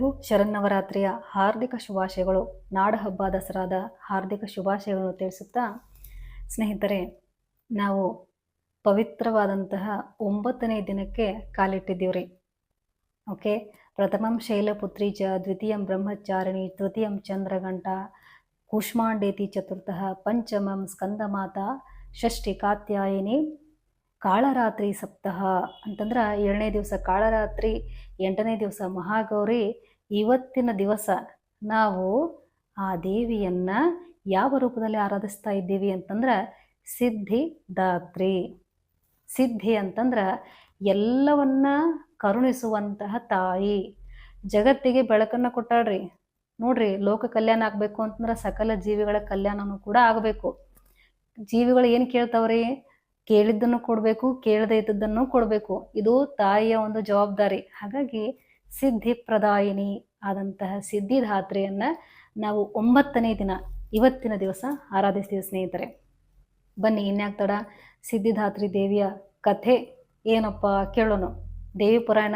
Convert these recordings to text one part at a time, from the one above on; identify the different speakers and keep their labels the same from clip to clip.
Speaker 1: ಶರನ್ನವರಾತ್ರಿಯ ಹಾರ್ದಿಕ ಶುಭಾಶಯಗಳು. ನಾಡಹಬ್ಬ ದಸರಾದ ಹಾರ್ದಿಕ ಶುಭಾಶಯಗಳನ್ನು ತಿಳಿಸುತ್ತಾ, ಸ್ನೇಹಿತರೆ, ನಾವು ಪವಿತ್ರವಾದಂತಹ ಒಂಬತ್ತನೇ ದಿನಕ್ಕೆ ಕಾಲಿಟ್ಟಿದ್ದೀವ್ರಿ. ಓಕೆ? ಪ್ರಥಮಂ ಶೈಲಪುತ್ರಿ ದ್ವಿತೀಯಂ ಬ್ರಹ್ಮಚಾರಿಣಿ, ತೃತೀಯಂ ಚಂದ್ರಗಂಟ ಕೂಷ್ಮಾಂಡೇತಿ ಚತುರ್ಥಃ, ಪಂಚಮಂ ಸ್ಕಂದಮಾತಾ, ಷಷ್ಠಿ ಕಾತ್ಯಾಯಿನಿ ಕಾಳರಾತ್ರಿ ಸಪ್ತಹ ಅಂತಂದ್ರೆ ಏಳನೇ ದಿವಸ ಕಾಳರಾತ್ರಿ, ಎಂಟನೇ ದಿವಸ ಮಹಾಗೌರಿ, ಇವತ್ತಿನ ದಿವಸ ನಾವು ಆ ದೇವಿಯನ್ನ ಯಾವ ರೂಪದಲ್ಲಿ ಆರಾಧಿಸ್ತಾ ಇದ್ದೀವಿ ಅಂತಂದ್ರೆ ಸಿದ್ಧಿದಾತ್ರಿ ಸಿದ್ಧಿ ಅಂತಂದ್ರೆ ಎಲ್ಲವನ್ನ ಕರುಣಿಸುವಂತಹ ತಾಯಿ. ಜಗತ್ತಿಗೆ ಬೆಳಕನ್ನು ಕೊಟ್ಟಾಳ್ರಿ. ನೋಡ್ರಿ, ಲೋಕ ಕಲ್ಯಾಣ ಆಗಬೇಕು ಅಂತಂದ್ರೆ ಸಕಲ ಜೀವಿಗಳ ಕಲ್ಯಾಣನೂ ಕೂಡ ಆಗಬೇಕು. ಜೀವಿಗಳು ಏನು ಕೇಳ್ತಾವ್ರಿ? ಕೇಳಿದ್ದನ್ನು ಕೊಡಬೇಕು, ಕೇಳದೇ ಇದ್ದದ್ದನ್ನು ಕೊಡಬೇಕು. ಇದು ತಾಯಿಯ ಒಂದು ಜವಾಬ್ದಾರಿ. ಹಾಗಾಗಿ ಸಿದ್ಧಿ ಪ್ರದಾಯಿನಿ ಆದಂತಹ ಸಿದ್ಧಿಧಾತ್ರಿಯನ್ನ ನಾವು ಒಂಬತ್ತನೇ ದಿನ, ಇವತ್ತಿನ ದಿವಸ ಆರಾಧಿಸ್ತೀವಿ ಸ್ನೇಹಿತರೆ. ಬನ್ನಿ ಇನ್ಯಾಗ್ತಡ ಸಿದ್ಧಿಧಾತ್ರಿ ದೇವಿಯ ಕಥೆ ಏನಪ್ಪ ಕೇಳೋಣ. ದೇವಿ ಪುರಾಣ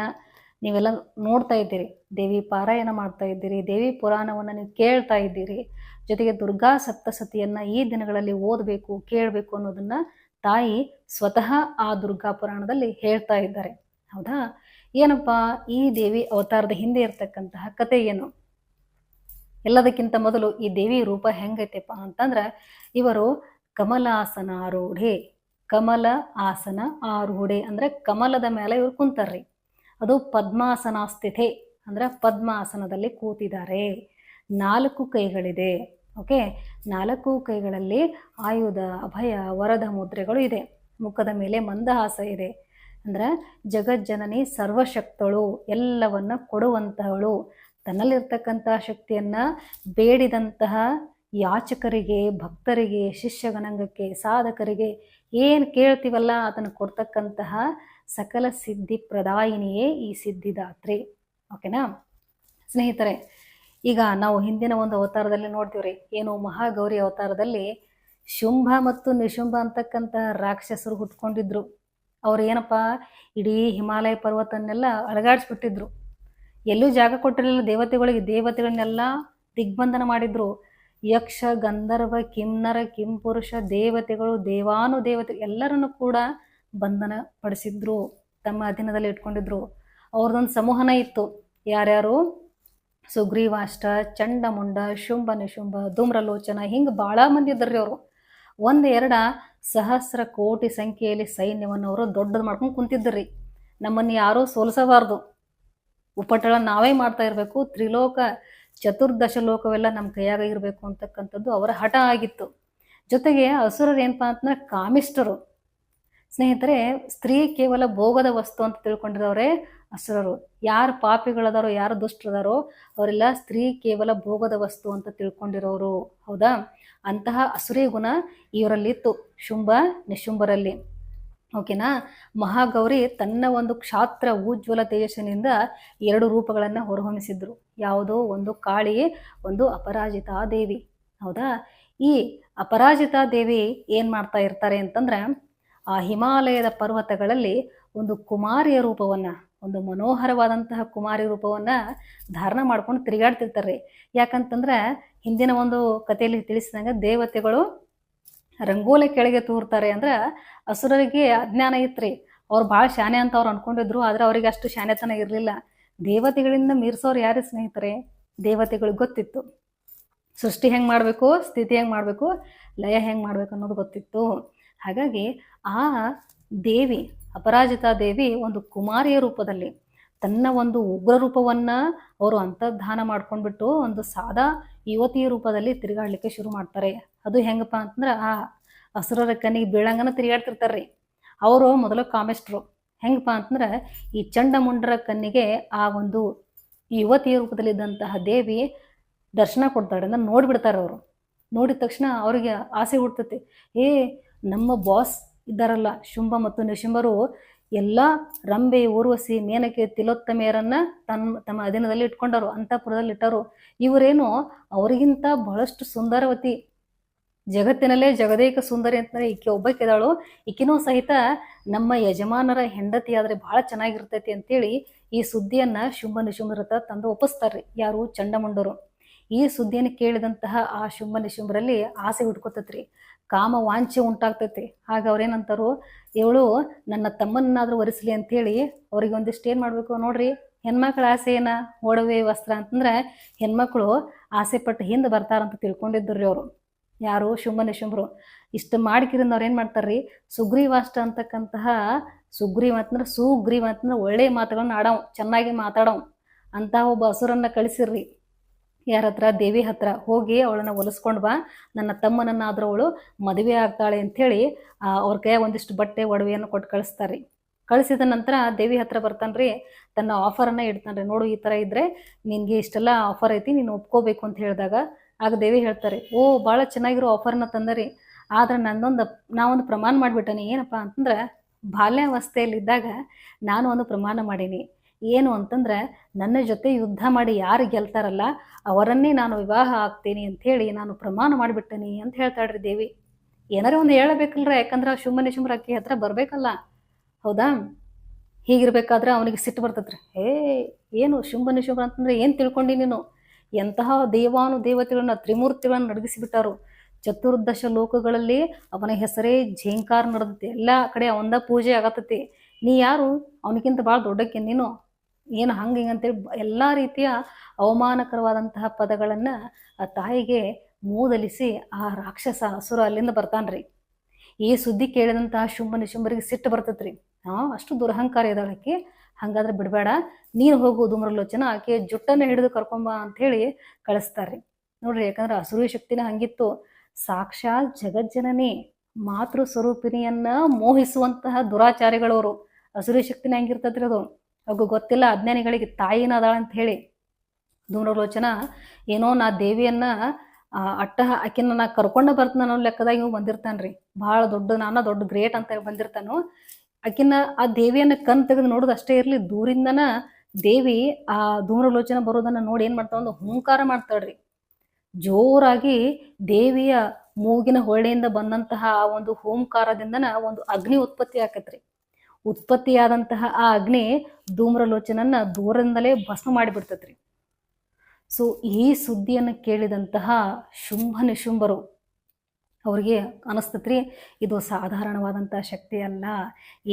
Speaker 1: ನೀವೆಲ್ಲ ನೋಡ್ತಾ ಇದ್ದೀರಿ. ದೇವಿ ಪಾರಾಯಣ ಮಾಡ್ತಾ ಇದ್ದೀರಿ. ದೇವಿ ಪುರಾಣವನ್ನು ನೀವು ಕೇಳ್ತಾ ಇದ್ದೀರಿ. ಜೊತೆಗೆ ದುರ್ಗಾ ಸಪ್ತಸತಿಯನ್ನ ಈ ದಿನಗಳಲ್ಲಿ ಓದಬೇಕು, ಕೇಳಬೇಕು ಅನ್ನೋದನ್ನ ತಾಯಿ ಸ್ವತಃ ಆ ದುರ್ಗಾ ಪುರಾಣದಲ್ಲಿ ಹೇಳ್ತಾ ಇದ್ದಾರೆ. ಹೌದಾ? ಏನಪ್ಪ, ಈ ದೇವಿ ಅವತಾರದ ಹಿಂದೆ ಇರ್ತಕ್ಕಂತಹ ಕತೆ ಏನು? ಎಲ್ಲದಕ್ಕಿಂತ ಮೊದಲು ಈ ದೇವಿ ರೂಪ ಹೆಂಗೈತೆಪ್ಪ ಅಂತಂದ್ರೆ, ಇವರು ಕಮಲಾಸನಾರೂಢೆ ಕಮಲ ಆಸನ ಆರೂಢೆ ಅಂದ್ರೆ ಕಮಲದ ಮೇಲೆ ಇವರು ಕುಂತಾರ್ರಿ. ಅದು ಪದ್ಮಾಸನ ಸ್ಥಿತಿ ಅಂದ್ರೆ ಪದ್ಮಾಸನದಲ್ಲಿ ಕೂತಿದ್ದಾರೆ. ನಾಲ್ಕು ಕೈಗಳಿದೆ. ಓಕೆ? ನಾಲ್ಕು ಕೈಗಳಲ್ಲಿ ಆಯುಧ, ಅಭಯ, ವರದ ಮುದ್ರೆಗಳು ಇದೆ. ಮುಖದ ಮೇಲೆ ಮಂದಹಾಸ ಇದೆ. ಅಂದ್ರೆ ಜಗಜ್ಜನನಿ ಸರ್ವಶಕ್ತಳು, ಎಲ್ಲವನ್ನು ಕೊಡುವಂತಹಳು. ತನ್ನಲ್ಲಿರ್ತಕ್ಕಂತಹ ಶಕ್ತಿಯನ್ನ ಬೇಡಿದಂತಹ ಯಾಚಕರಿಗೆ, ಭಕ್ತರಿಗೆ, ಶಿಷ್ಯಗಣಂಗಕ್ಕೆ, ಸಾಧಕರಿಗೆ ಏನು ಕೇಳ್ತೀವಲ್ಲ ಅದನ್ನು ಕೊಡ್ತಕ್ಕಂತಹ ಸಕಲ ಸಿದ್ಧಿ ಪ್ರದಾಯಿನಿಯೇ ಈ ಸಿದ್ಧಿದಾತ್ರಿ. ಓಕೆನಾ? ಸ್ನೇಹಿತರೆ ಈಗ ನಾವು ಹಿಂದಿನ ಒಂದು ಅವತಾರದಲ್ಲಿ ನೋಡ್ತೀವ್ರಿ. ಏನು ಮಹಾಗೌರಿ ಅವತಾರದಲ್ಲಿ ಶುಂಭ ಮತ್ತು ನಿಶುಂಭ ಅಂತಕ್ಕಂತಹ ರಾಕ್ಷಸರು ಹುಟ್ಕೊಂಡಿದ್ರು. ಅವ್ರು ಏನಪ್ಪ, ಇಡೀ ಹಿಮಾಲಯ ಪರ್ವತನ್ನೆಲ್ಲ ಅಳಗಾಡಿಸ್ಬಿಟ್ಟಿದ್ರು ಎಲ್ಲೂ ಜಾಗ ಕೊಟ್ಟಿರಲಿಲ್ಲ, ದೇವತೆಗಳಿಗೆ ದೇವತೆಗಳನ್ನೆಲ್ಲ ದಿಗ್ಬಂಧನ ಮಾಡಿದ್ರು. ಯಕ್ಷ, ಗಂಧರ್ವ, ಕಿನ್ನರ, ಕಿಂಪುರುಷ, ದೇವತೆಗಳು, ದೇವಾನು ದೇವತೆ ಎಲ್ಲರನ್ನು ಕೂಡ ಬಂಧನ ಪಡಿಸಿದ್ರು, ತಮ್ಮ ಅಧೀನದಲ್ಲಿ ಇಟ್ಕೊಂಡಿದ್ರು. ಅವ್ರದ್ದೊಂದು ಸಮೂಹನ ಇತ್ತು. ಯಾರ್ಯಾರು? ಸುಗ್ರೀವಾಷ್ಟ, ಚಂಡಮುಂಡ ಶುಂಭ ನಿಶುಂಭ ಧೂಮ್ರಲೋಚನ, ಹಿಂಗೆ ಭಾಳ ಮಂದಿ ಇದ್ರಿ ಅವರು. ಒಂದು ಎರಡ ಸಹಸ್ರ ಕೋಟಿ ಸಂಖ್ಯೆಯಲ್ಲಿ ಸೈನ್ಯವನ್ನು ಅವರು ದೊಡ್ಡದು ಮಾಡ್ಕೊಂಡು ಕುಂತಿದ್ರಿ ನಮ್ಮನ್ನು ಯಾರೂ ಸೋಲಿಸಬಾರ್ದು. ಉಪಟಳ ನಾವೇ ಮಾಡ್ತಾ ಇರಬೇಕು. ತ್ರಿಲೋಕ, ಚತುರ್ದಶ ಲೋಕವೆಲ್ಲ ನಮ್ಮ ಕೈಯಾಗ ಇರಬೇಕು ಅಂತಕ್ಕಂಥದ್ದು ಅವರ ಹಠ ಆಗಿತ್ತು. ಜೊತೆಗೆ ಅಸುರರು ಏನಪ್ಪಾ ಅಂತಂದ್ರೆ ಕಾಮಿಷ್ಟರು ಸ್ನೇಹಿತರೆ, ಸ್ತ್ರೀ ಕೇವಲ ಭೋಗದ ವಸ್ತು ಅಂತ ತಿಳ್ಕೊಂಡಿರೋರೆ ಅಸುರರು. ಯಾರು ಪಾಪಿಗಳದಾರೋ, ಯಾರು ದುಷ್ಟರದಾರೋ, ಅವರೆಲ್ಲ ಸ್ತ್ರೀ ಕೇವಲ ಭೋಗದ ವಸ್ತು ಅಂತ ತಿಳ್ಕೊಂಡಿರೋರು. ಹೌದಾ? ಅಂತಹ ಅಸುರೇ ಗುಣ ಇವರಲ್ಲಿತ್ತು, ಶುಂಭ ನಿಶುಂಭರಲ್ಲಿ. ಓಕೆನಾ? ಮಹಾಗೌರಿ ತನ್ನ ಒಂದು ಕ್ಷಾತ್ರ ಉಜ್ವಲ ತೇಜಸ್ಸಿನಿಂದ ಎರಡು ರೂಪಗಳನ್ನು ಹೊರಹೊಮ್ಮಿಸಿದ್ರು. ಯಾವುದೋ ಒಂದು ಕಾಳಿ, ಒಂದು ಅಪರಾಜಿತಾ ದೇವಿ. ಹೌದಾ? ಈ ಅಪರಾಜಿತಾ ದೇವಿ ಏನು ಮಾಡ್ತಾ ಇರ್ತಾರೆ ಅಂತಂದ್ರೆ, ಆ ಹಿಮಾಲಯದ ಪರ್ವತಗಳಲ್ಲಿ ಒಂದು ಕುಮಾರಿಯ ರೂಪವನ್ನು ಒಂದು ಮನೋಹರವಾದಂತಹ ಕುಮಾರಿ ರೂಪವನ್ನು ಧಾರಣ ಮಾಡ್ಕೊಂಡು ತಿರುಗಾಡ್ತಿರ್ತಾರೆ ಯಾಕಂತಂದ್ರೆ ಹಿಂದಿನ ಒಂದು ಕಥೆಯಲ್ಲಿ ತಿಳಿಸಿದಂಗೆ ದೇವತೆಗಳು ರಂಗೋಲಿ ಕೆಳಗೆ ತೂರ್ತಾರೆ ಅಂದ್ರೆ ಅಸುರರಿಗೆ ಅಜ್ಞಾನ ಇತ್ರಿ ಅವ್ರು ಭಾಳ ಶಾನೆ ಅಂತ ಅವ್ರು ಅನ್ಕೊಂಡಿದ್ರು, ಆದ್ರೆ ಅವ್ರಿಗೆ ಅಷ್ಟು ಶಾನೆತನ ಇರಲಿಲ್ಲ. ದೇವತೆಗಳಿಂದ ಮೀರ್ಸೋರು ಯಾರು ಸ್ನೇಹಿತರೆ? ದೇವತೆಗಳಿಗೆ ಗೊತ್ತಿತ್ತು. ಸೃಷ್ಟಿ ಹೆಂಗೆ ಮಾಡಬೇಕು, ಸ್ಥಿತಿ ಹೆಂಗೆ ಮಾಡಬೇಕು, ಲಯ ಹೆಂಗೆ ಮಾಡ್ಬೇಕು ಅನ್ನೋದು ಗೊತ್ತಿತ್ತು. ಹಾಗಾಗಿ ಆ ದೇವಿ ಅಪರಾಜಿತಾ ದೇವಿ ಒಂದು ಕುಮಾರಿಯ ರೂಪದಲ್ಲಿ ತನ್ನ ಒಂದು ಉಗ್ರ ರೂಪವನ್ನು ಅವರು ಅಂತರ್ಧಾನ ಮಾಡ್ಕೊಂಡ್ಬಿಟ್ಟು ಒಂದು ಸಾದಾ ಯುವತಿಯ ರೂಪದಲ್ಲಿ ತಿರುಗಾಡ್ಲಿಕ್ಕೆ ಶುರು ಮಾಡ್ತಾರೆ. ಅದು ಹೆಂಗಪ್ಪ ಅಂತಂದ್ರೆ, ಆ ಹಸುರರ ಕಣ್ಣಿಗೆ ಬೀಳಂಗನ ತಿರುಗಾಡ್ತಿರ್ತಾರ್ರಿ. ಅವರು ಮೊದಲು ಕಾಮೆಸ್ಟ್ರು. ಹೆಂಗಪ್ಪ ಅಂತಂದ್ರೆ, ಈ ಚಂಡಮುಂಡರ ಕಣ್ಣಿಗೆ ಆ ಒಂದು ಯುವತಿಯ ರೂಪದಲ್ಲಿದ್ದಂತಹ ದೇವಿ ದರ್ಶನ ಕೊಡ್ತಾಳೆ ಅಂದ್ರೆ ನೋಡಿಬಿಡ್ತಾರೆ ಅವರು ನೋಡಿದ ತಕ್ಷಣ ಅವರಿಗೆ ಆಸೆ ಹುಡ್ತತಿ ಏ, ನಮ್ಮ ಬಾಸ್ ಇದ್ದಾರಲ್ಲ, ಶುಂಭ ಮತ್ತು ನಿಶುಂಭರು ಎಲ್ಲ ರಂಬೆ ಊರ್ವಸಿ ಮೇನಕೆ ತಿಲೋತ್ತಮೆಯರನ್ನ ತನ್ನ ತಮ್ಮ ಅಧೀನದಲ್ಲಿ ಇಟ್ಕೊಂಡರು, ಅಂತಃಪುರದಲ್ಲಿ ಇಟ್ಟರು. ಇವರೇನು ಅವರಿಗಿಂತ ಬಹಳಷ್ಟು ಸುಂದರವತಿ. ಜಗತ್ತಿನಲ್ಲೇ ಜಗದೇಕ ಸುಂದರಿ ಅಂತಂದ್ರೆ ಈಕೆ ಒಬ್ಬಕ್ಕಿದಾಳು ಈಕಿನೂ ಸಹಿತ ನಮ್ಮ ಯಜಮಾನರ ಹೆಂಡತಿ ಆದ್ರೆ ಬಹಳ ಚೆನ್ನಾಗಿರ್ತೈತಿ ಅಂತೇಳಿ ಈ ಸುದ್ದಿಯನ್ನ ಶುಂಭ ನಿಶುಂಭರ ಹತ್ರ ತಂದು ಒಪ್ಪಿಸ್ತಾರ್ರಿ ಯಾರು ಚಂಡಮುಂಡರು. ಈ ಸುದ್ದಿಯನ್ನು ಕೇಳಿದಂತಹ ಆ ಶುಂಭ ನಿಶುಂಭರಲ್ಲಿ ಆಸೆ ಹುಟ್ಕೋತೈತ್ರಿ. ಕಾಮ ವಾಂಚೆ ಉಂಟಾಗ್ತೈತಿ. ಹಾಗೆ ಅವ್ರೇನಂತಾರು ಇವಳು ನನ್ನ ತಮ್ಮನ್ನಾದ್ರೂ ಒರೆಸ್ಲಿ ಅಂತೇಳಿ ಅವ್ರಿಗೆ ಒಂದಿಷ್ಟು ಏನು ಮಾಡಬೇಕು ನೋಡ್ರಿ, ಹೆಣ್ಮಕ್ಳ ಆಸೆ ಏನ? ಒಡವೆ ವಸ್ತ್ರ. ಅಂತಂದ್ರೆ, ಹೆಣ್ಮಕ್ಳು ಆಸೆ ಪಟ್ಟು ಹಿಂದೆ ಬರ್ತಾರಂತ ತಿಳ್ಕೊಂಡಿದ್ರು ರೀ ಅವರು. ಯಾರು ಶುಂಭ ನಿಶುಂಭರು ಇಷ್ಟು ಮಾಡ್ಕಿರಿಂದ ಅವ್ರು ಏನು ಮಾಡ್ತಾರ್ರಿ, ಸುಗ್ರೀವಾಷ್ಟ ಅಂತಕ್ಕಂತಹ ಸುಗ್ರೀವ ಅಂತಂದ್ರೆ ಸುಗ್ರೀವ ಅಂತಂದ್ರೆ ಒಳ್ಳೆಯ ಮಾತುಗಳನ್ನ ಆಡವ್, ಚೆನ್ನಾಗಿ ಮಾತಾಡವ್. ಅಂತ ಒಬ್ಬ ಹಸುರನ್ನ ಕಳಿಸಿರ್ರಿ. ಯಾರ ಹತ್ರ, ದೇವಿ ಹತ್ರ ಹೋಗಿ ಅವಳನ್ನ ಒಲಿಸ್ಕೊಂಡು ಬಾ. ನನ್ನ ತಮ್ಮನನ್ನಾದ್ರೂ ಅವಳು ಮದುವೆ ಆಗ್ತಾಳೆ ಅಂಥೇಳಿ ಅವ್ರ ಕೈ ಒಂದಿಷ್ಟು ಬಟ್ಟೆ, ಒಡವೆಯನ್ನು ಕೊಟ್ಟು ಕಳಿಸ್ತಾರೆ. ಕಳಿಸಿದ ನಂತರ ದೇವಿ ಹತ್ರ ಬರ್ತಾನ್ರಿ, ತನ್ನ ಆಫರನ್ನು ಇಡ್ತಾನ್ರಿ. ನೋಡು, ಈ ಥರ ಇದ್ರೆ ನಿನಗೆ ಇಷ್ಟೆಲ್ಲ ಆಫರ್ ಐತಿ, ನೀನು ಒಪ್ಕೋಬೇಕು ಅಂತ ಹೇಳಿದಾಗ, ಆಗ ದೇವಿ ಹೇಳ್ತಾರೆ, ಓ ಭಾಳ ಚೆನ್ನಾಗಿರೋ ಆಫರ್ನ ತಂದರಿ. ಆದ್ರೆ ನನ್ನೊಂದು ನಾವೊಂದು ಪ್ರಮಾಣ ಮಾಡಿಬಿಟ್ಟನಿ. ಏನಪ್ಪ ಅಂತಂದ್ರೆ, ಬಾಲ್ಯಾವಸ್ಥೆಯಲ್ಲಿದ್ದಾಗ ನಾನು ಒಂದು ಪ್ರಮಾಣ ಮಾಡೀನಿ. ಏನು ಅಂತಂದ್ರೆ, ನನ್ನ ಜೊತೆ ಯುದ್ಧ ಮಾಡಿ ಯಾರು ಗೆಲ್ತಾರಲ್ಲ, ಅವರನ್ನೇ ನಾನು ವಿವಾಹ ಆಗ್ತೀನಿ ಹೇಳಿ ನಾನು ಪ್ರಮಾಣ ಮಾಡಿಬಿಟ್ಟೇನಿ ಅಂತ ಹೇಳ್ತಾಳ್ರಿ ದೇವಿ. ಏನಾರ ಒಂದು ಹೇಳಬೇಕಲ್ರ, ಯಾಕಂದ್ರೆ ಶುಂಭ ಶುಮ್ರ ಅಕ್ಕಿ ಹತ್ರ ಬರಬೇಕಲ್ಲ. ಹೌದಾ? ಹೀಗಿರ್ಬೇಕಾದ್ರೆ ಅವನಿಗೆ ಸಿಟ್ಟು ಬರ್ತದ್ರಿ ಏ ಏನು ಶುಂಭ ಶುಂಭ್ರ ಅಂತಂದ್ರೆ ಏನು ತಿಳ್ಕೊಂಡಿ ನೀನು? ಎಂತಹ ದೇವಾನು ದೇವತೆಗಳನ್ನ ತ್ರಿಮೂರ್ತಿಗಳನ್ನ ನಡಗಿಸಿಬಿಟ್ಟಾರು. ಚತುರ್ದಶ ಲೋಕಗಳಲ್ಲಿ ಅವನ ಹೆಸರೇ ಝೇಂಕಾರ ನಡೆದೈತಿ. ಎಲ್ಲ ಕಡೆ ಅವಂದ ಪೂಜೆ ಆಗತತಿ. ನೀ ಯಾರು? ಅವನಿಗಿಂತ ಭಾಳ ದೊಡ್ಡಕ್ಕೆ ನೀನು ಏನು ಹಂಗೆ ಹಿಂಗೆ ಅಂತೇಳಿ ಬ- ಎಲ್ಲ ರೀತಿಯ ಅವಮಾನಕರವಾದಂತಹ ಪದಗಳನ್ನು ಆ ತಾಯಿಗೆ ಮೂದಲಿಸಿ ಆ ರಾಕ್ಷಸ ಹಸುರ ಅಲ್ಲಿಂದ ಬರ್ತಾನ್ರಿ. ಈ ಸುದ್ದಿ ಕೇಳಿದಂತಹ ಶುಂಭ ನಿಶುಂಭರಿಗೆ ಸಿಟ್ಟು ಬರ್ತೈತ್ರಿ. ಹಾಂ ಅಷ್ಟು ದುರಹಂಕಾರ ಇದ್ದಾಳಕ್ಕೆ ಹಂಗಾದ್ರೆ ಬಿಡಬೇಡ. ನೀನು ಹೋಗು ಧೂಮ್ರಲೋಚನ ಆಕೆ ಜುಟ್ಟನ್ನು ಹಿಡಿದು ಕರ್ಕೊಂಬ ಅಂಥೇಳಿ ಕಳಿಸ್ತಾರ್ರಿ. ನೋಡ್ರಿ ಯಾಕಂದ್ರೆ ಅಸುರಿ ಶಕ್ತಿನ ಹಂಗಿತ್ತು. ಸಾಕ್ಷಾತ್ ಜಗಜ್ಜನನಿ ಮಾತೃ ಸ್ವರೂಪಿನಿಯನ್ನ ಮೋಹಿಸುವಂತಹ ದುರಾಚಾರಿಗಳವರು. ಅಸುರಿ ಶಕ್ತಿನ ಹೆಂಗಿರ್ತದ್ರಿ ಅದು? ಅವ್ಗೆ ಗೊತ್ತಿಲ್ಲ ಅಜ್ಞಾನಿಗಳಿಗೆ ತಾಯಿನ ಅದಾಳ ಅಂತ ಹೇಳಿ. ಧೂಮ್ರಲೋಚನ ಏನೋ ನಾ ದೇವಿಯನ್ನ ಅಟ್ಟ ಆಕಿನ ನಾ ಕರ್ಕೊಂಡು ಬರ್ತಾನ ಅನ್ನೋ ಲೆಕ್ಕದಾಗ ಇವ್ ಬಂದಿರ್ತಾನ್ರಿ. ಬಹಳ ದೊಡ್ಡ ನಾನ, ದೊಡ್ಡ ಗ್ರೇಟ್ ಅಂತ ಬಂದಿರ್ತಾನು. ಆಕಿನ ಆ ದೇವಿಯನ್ನ ಕಣ್ ತೆಗೆದು ನೋಡೋದು ಅಷ್ಟೇ ಇರ್ಲಿ, ದೂರಿಂದನ ದೇವಿ ಆ ಧೂಮ್ರಲೋಚನ ಬರೋದನ್ನ ನೋಡಿ ಏನ್ ಮಾಡ್ತಾವ ಒಂದು ಹುಂಕಾರ ಮಾಡ್ತಾಳ್ರಿ. ಜೋರಾಗಿ ದೇವಿಯ ಮೂಗಿನ ಹೊಳೆಯಿಂದ ಬಂದಂತಹ ಆ ಒಂದು ಹೋಂಕಾರದಿಂದನ ಒಂದು ಅಗ್ನಿ ಉತ್ಪತ್ತಿ ಆಕತ್ರಿ. ಉತ್ಪತ್ತಿಯಾದಂತಹ ಆ ಅಗ್ನಿ ಧೂಮ್ರಲೋಚನನ್ನ ದೂರದಿಂದಲೇ ಭಸ್ಮ ಮಾಡಿಬಿಡ್ತತ್ರಿ ಸೊ ಈ ಸುದ್ದಿಯನ್ನು ಕೇಳಿದಂತಹ ಶುಂಭ ನಿಶುಂಭರು ಅವ್ರಿಗೆ ಅನಿಸ್ತತ್ರಿ, ಇದು ಸಾಧಾರಣವಾದಂಥ ಶಕ್ತಿ ಅಲ್ಲ.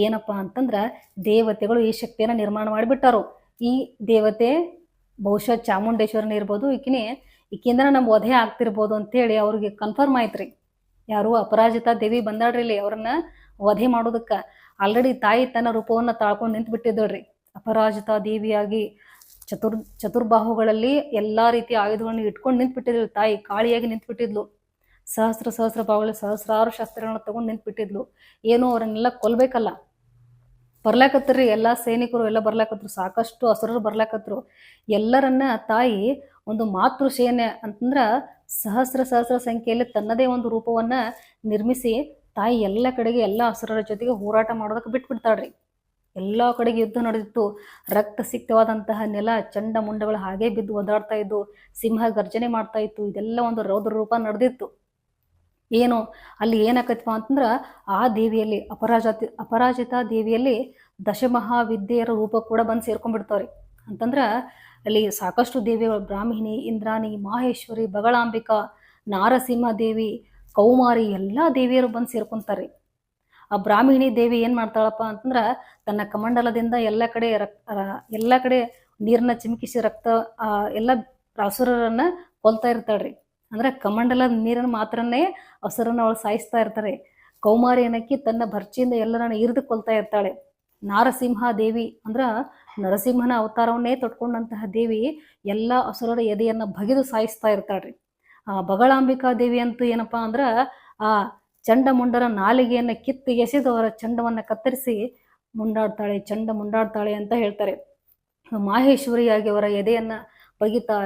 Speaker 1: ಏನಪ್ಪ ಅಂತಂದ್ರೆ ದೇವತೆಗಳು ಈ ಶಕ್ತಿಯನ್ನು ನಿರ್ಮಾಣ ಮಾಡಿಬಿಟ್ಟಾರು. ಈ ದೇವತೆ ಬಹುಶಃ ಚಾಮುಂಡೇಶ್ವರನ ಇರ್ಬೋದು, ಈಕಿನೇ ಈಕಿಂದ ನಮ್ಮ ವಧೆ ಆಗ್ತಿರ್ಬೋದು ಅಂತೇಳಿ ಅವ್ರಿಗೆ ಕನ್ಫರ್ಮ್ ಆಯ್ತ್ರಿ. ಯಾರು ಅಪರಾಜಿತ ದೇವಿ ಬಂದಾಡ್ರಿ ಇಲ್ಲಿ ಅವ್ರನ್ನ ವಧೆ ಮಾಡೋದಕ್ಕೆ. ಆಲ್ರೆಡಿ ತಾಯಿ ತನ್ನ ರೂಪವನ್ನು ತಾಳ್ಕೊಂಡು ನಿಂತು ಬಿಟ್ಟಿದ್ದಳ್ರಿ. ಅಪರಾಜಿತ ದೇವಿಯಾಗಿ ಚತುರ್, ಚತುರ್ಬಾಹುಗಳಲ್ಲಿ ಎಲ್ಲ ರೀತಿಯ ಆಯುಧಗಳನ್ನು ಇಟ್ಕೊಂಡು ನಿಂತು ಬಿಟ್ಟಿದ್ಳು ತಾಯಿ ಕಾಳಿಯಾಗಿ ನಿಂತ್ಬಿಟ್ಟಿದ್ಲು ಸಹಸ್ರ ಸಹಸ್ರ ಬಾಹುಗಳ ಸಹಸ್ರಾರು ಶಸ್ತ್ರಗಳನ್ನ ತಗೊಂಡು ನಿಂತ್ಬಿಟ್ಟಿದ್ಲು ಏನೋ ಅವರನ್ನೆಲ್ಲ ಕೊಲ್ಬೇಕಲ್ಲ. ಬರ್ಲಾಕತ್ರಿ ಎಲ್ಲ ಸೈನಿಕರು ಎಲ್ಲ ಬರ್ಲಾಕತ್ರು ಸಾಕಷ್ಟು ಹಸುರರು ಬರ್ಲಾಕತ್ರು ಎಲ್ಲರನ್ನ ತಾಯಿ ಒಂದು ಮಾತೃ ಸೇನೆ ಅಂತಂದ್ರ ಸಹಸ್ರ ಸಹಸ್ರ ಸಂಖ್ಯೆಯಲ್ಲಿ ತನ್ನದೇ ಒಂದು ರೂಪವನ್ನ ನಿರ್ಮಿಸಿ ತಾಯಿ ಎಲ್ಲ ಕಡೆಗೆ ಎಲ್ಲ ಹಸುರರ ಜೊತೆಗೆ ಹೋರಾಟ ಮಾಡೋದಕ್ಕೆ ಬಿಟ್ಬಿಡ್ತಾಳ್ರಿ. ಎಲ್ಲ ಕಡೆಗೆ ಯುದ್ಧ ನಡೆದಿತ್ತು. ರಕ್ತ ಸಿಕ್ತವಾದಂತಹ ನೆಲ, ಚಂಡ ಮುಂಡಗಳು ಹಾಗೆ ಬಿದ್ದು ಒದಾಡ್ತಾ ಇದ್ದು, ಸಿಂಹ ಗರ್ಜನೆ ಮಾಡ್ತಾ ಇತ್ತು. ಇದೆಲ್ಲ ಒಂದು ರೌದ್ರ ರೂಪ ನಡೆದಿತ್ತು. ಏನು? ಅಲ್ಲಿ ಏನಾಕತ್ವ ಅಂತಂದ್ರೆ ಆ ದೇವಿಯಲ್ಲಿ, ಅಪರಾಜಿತ ಅಪರಾಜಿತ ದೇವಿಯಲ್ಲಿ ದಶಮಹಾವಿದ್ಯೆಯರ ರೂಪ ಕೂಡ ಬಂದು ಸೇರ್ಕೊಂಡ್ಬಿಡ್ತಾವ್ರಿ. ಅಂತಂದ್ರೆ ಅಲ್ಲಿ ಸಾಕಷ್ಟು ದೇವಿಗಳು, ಬ್ರಾಹ್ಮಿಣಿ, ಇಂದ್ರಾಣಿ, ಮಾಹೇಶ್ವರಿ, ಬಗಳಾಂಬಿಕಾ, ನಾರಸಿಂಹ ದೇವಿ ಕೌಮಾರಿ ಎಲ್ಲ ದೇವಿಯರು ಬಂದು ಸೇರ್ಕೊಂತಾರೆ ಆ ಬ್ರಾಹ್ಮಿಣಿ ದೇವಿ ಏನು ಮಾಡ್ತಾಳಪ್ಪ ಅಂತಂದ್ರೆ ತನ್ನ ಕಮಂಡಲದಿಂದ ಎಲ್ಲ ಕಡೆ ರಕ್ ಎಲ್ಲ ಕಡೆ ನೀರನ್ನ ಚಿಮುಕಿಸಿ ರಕ್ತ ಎಲ್ಲ ಅಸುರರನ್ನ ಕೊಲ್ತಾ ಇರ್ತಾಳ್ರಿ. ಅಂದ್ರೆ ಕಮಂಡಲದ ನೀರನ್ನು ಮಾತ್ರನೇ ಅಸುರನ್ನ ಅವಳು ಸಾಯಿಸ್ತಾ ಇರ್ತಾರೆ. ಕೌಮಾರಿ ಏನಕ್ಕಿ ತನ್ನ ಭರ್ಚಿಯಿಂದ ಎಲ್ಲರನ್ನ ಇರಿದು ಕೊಲ್ತಾ ಇರ್ತಾಳೆ. ನಾರಸಿಂಹ ದೇವಿ ಅಂದ್ರ ನರಸಿಂಹನ ಅವತಾರವನ್ನೇ ತೊಟ್ಕೊಂಡಂತಹ ದೇವಿ ಎಲ್ಲ ಅಸುರರ ಎದೆಯನ್ನ ಬಗೆದು ಸಾಯಿಸ್ತಾ ಇರ್ತಾಳ್ರಿ. ಬಗಳಾಂಬಿಕಾ ದೇವಿ ಅಂತೂ ಏನಪ್ಪಾ ಅಂದ್ರ ಆ ಚಂಡಮುಂಡರ ನಾಲಿಗೆಯನ್ನ ಕಿತ್ತು ಎಸೆದು ಅವರ ಚಂಡವನ್ನ ಕತ್ತರಿಸಿ ಮುಂಡಾಡ್ತಾಳೆ, ಚಂಡ ಮುಂಡಾಡ್ತಾಳೆ ಅಂತ ಹೇಳ್ತಾರೆ. ಮಾಹೇಶ್ವರಿಯಾಗಿ ಅವರ ಎದೆಯನ್ನ ಬಗಿತಾ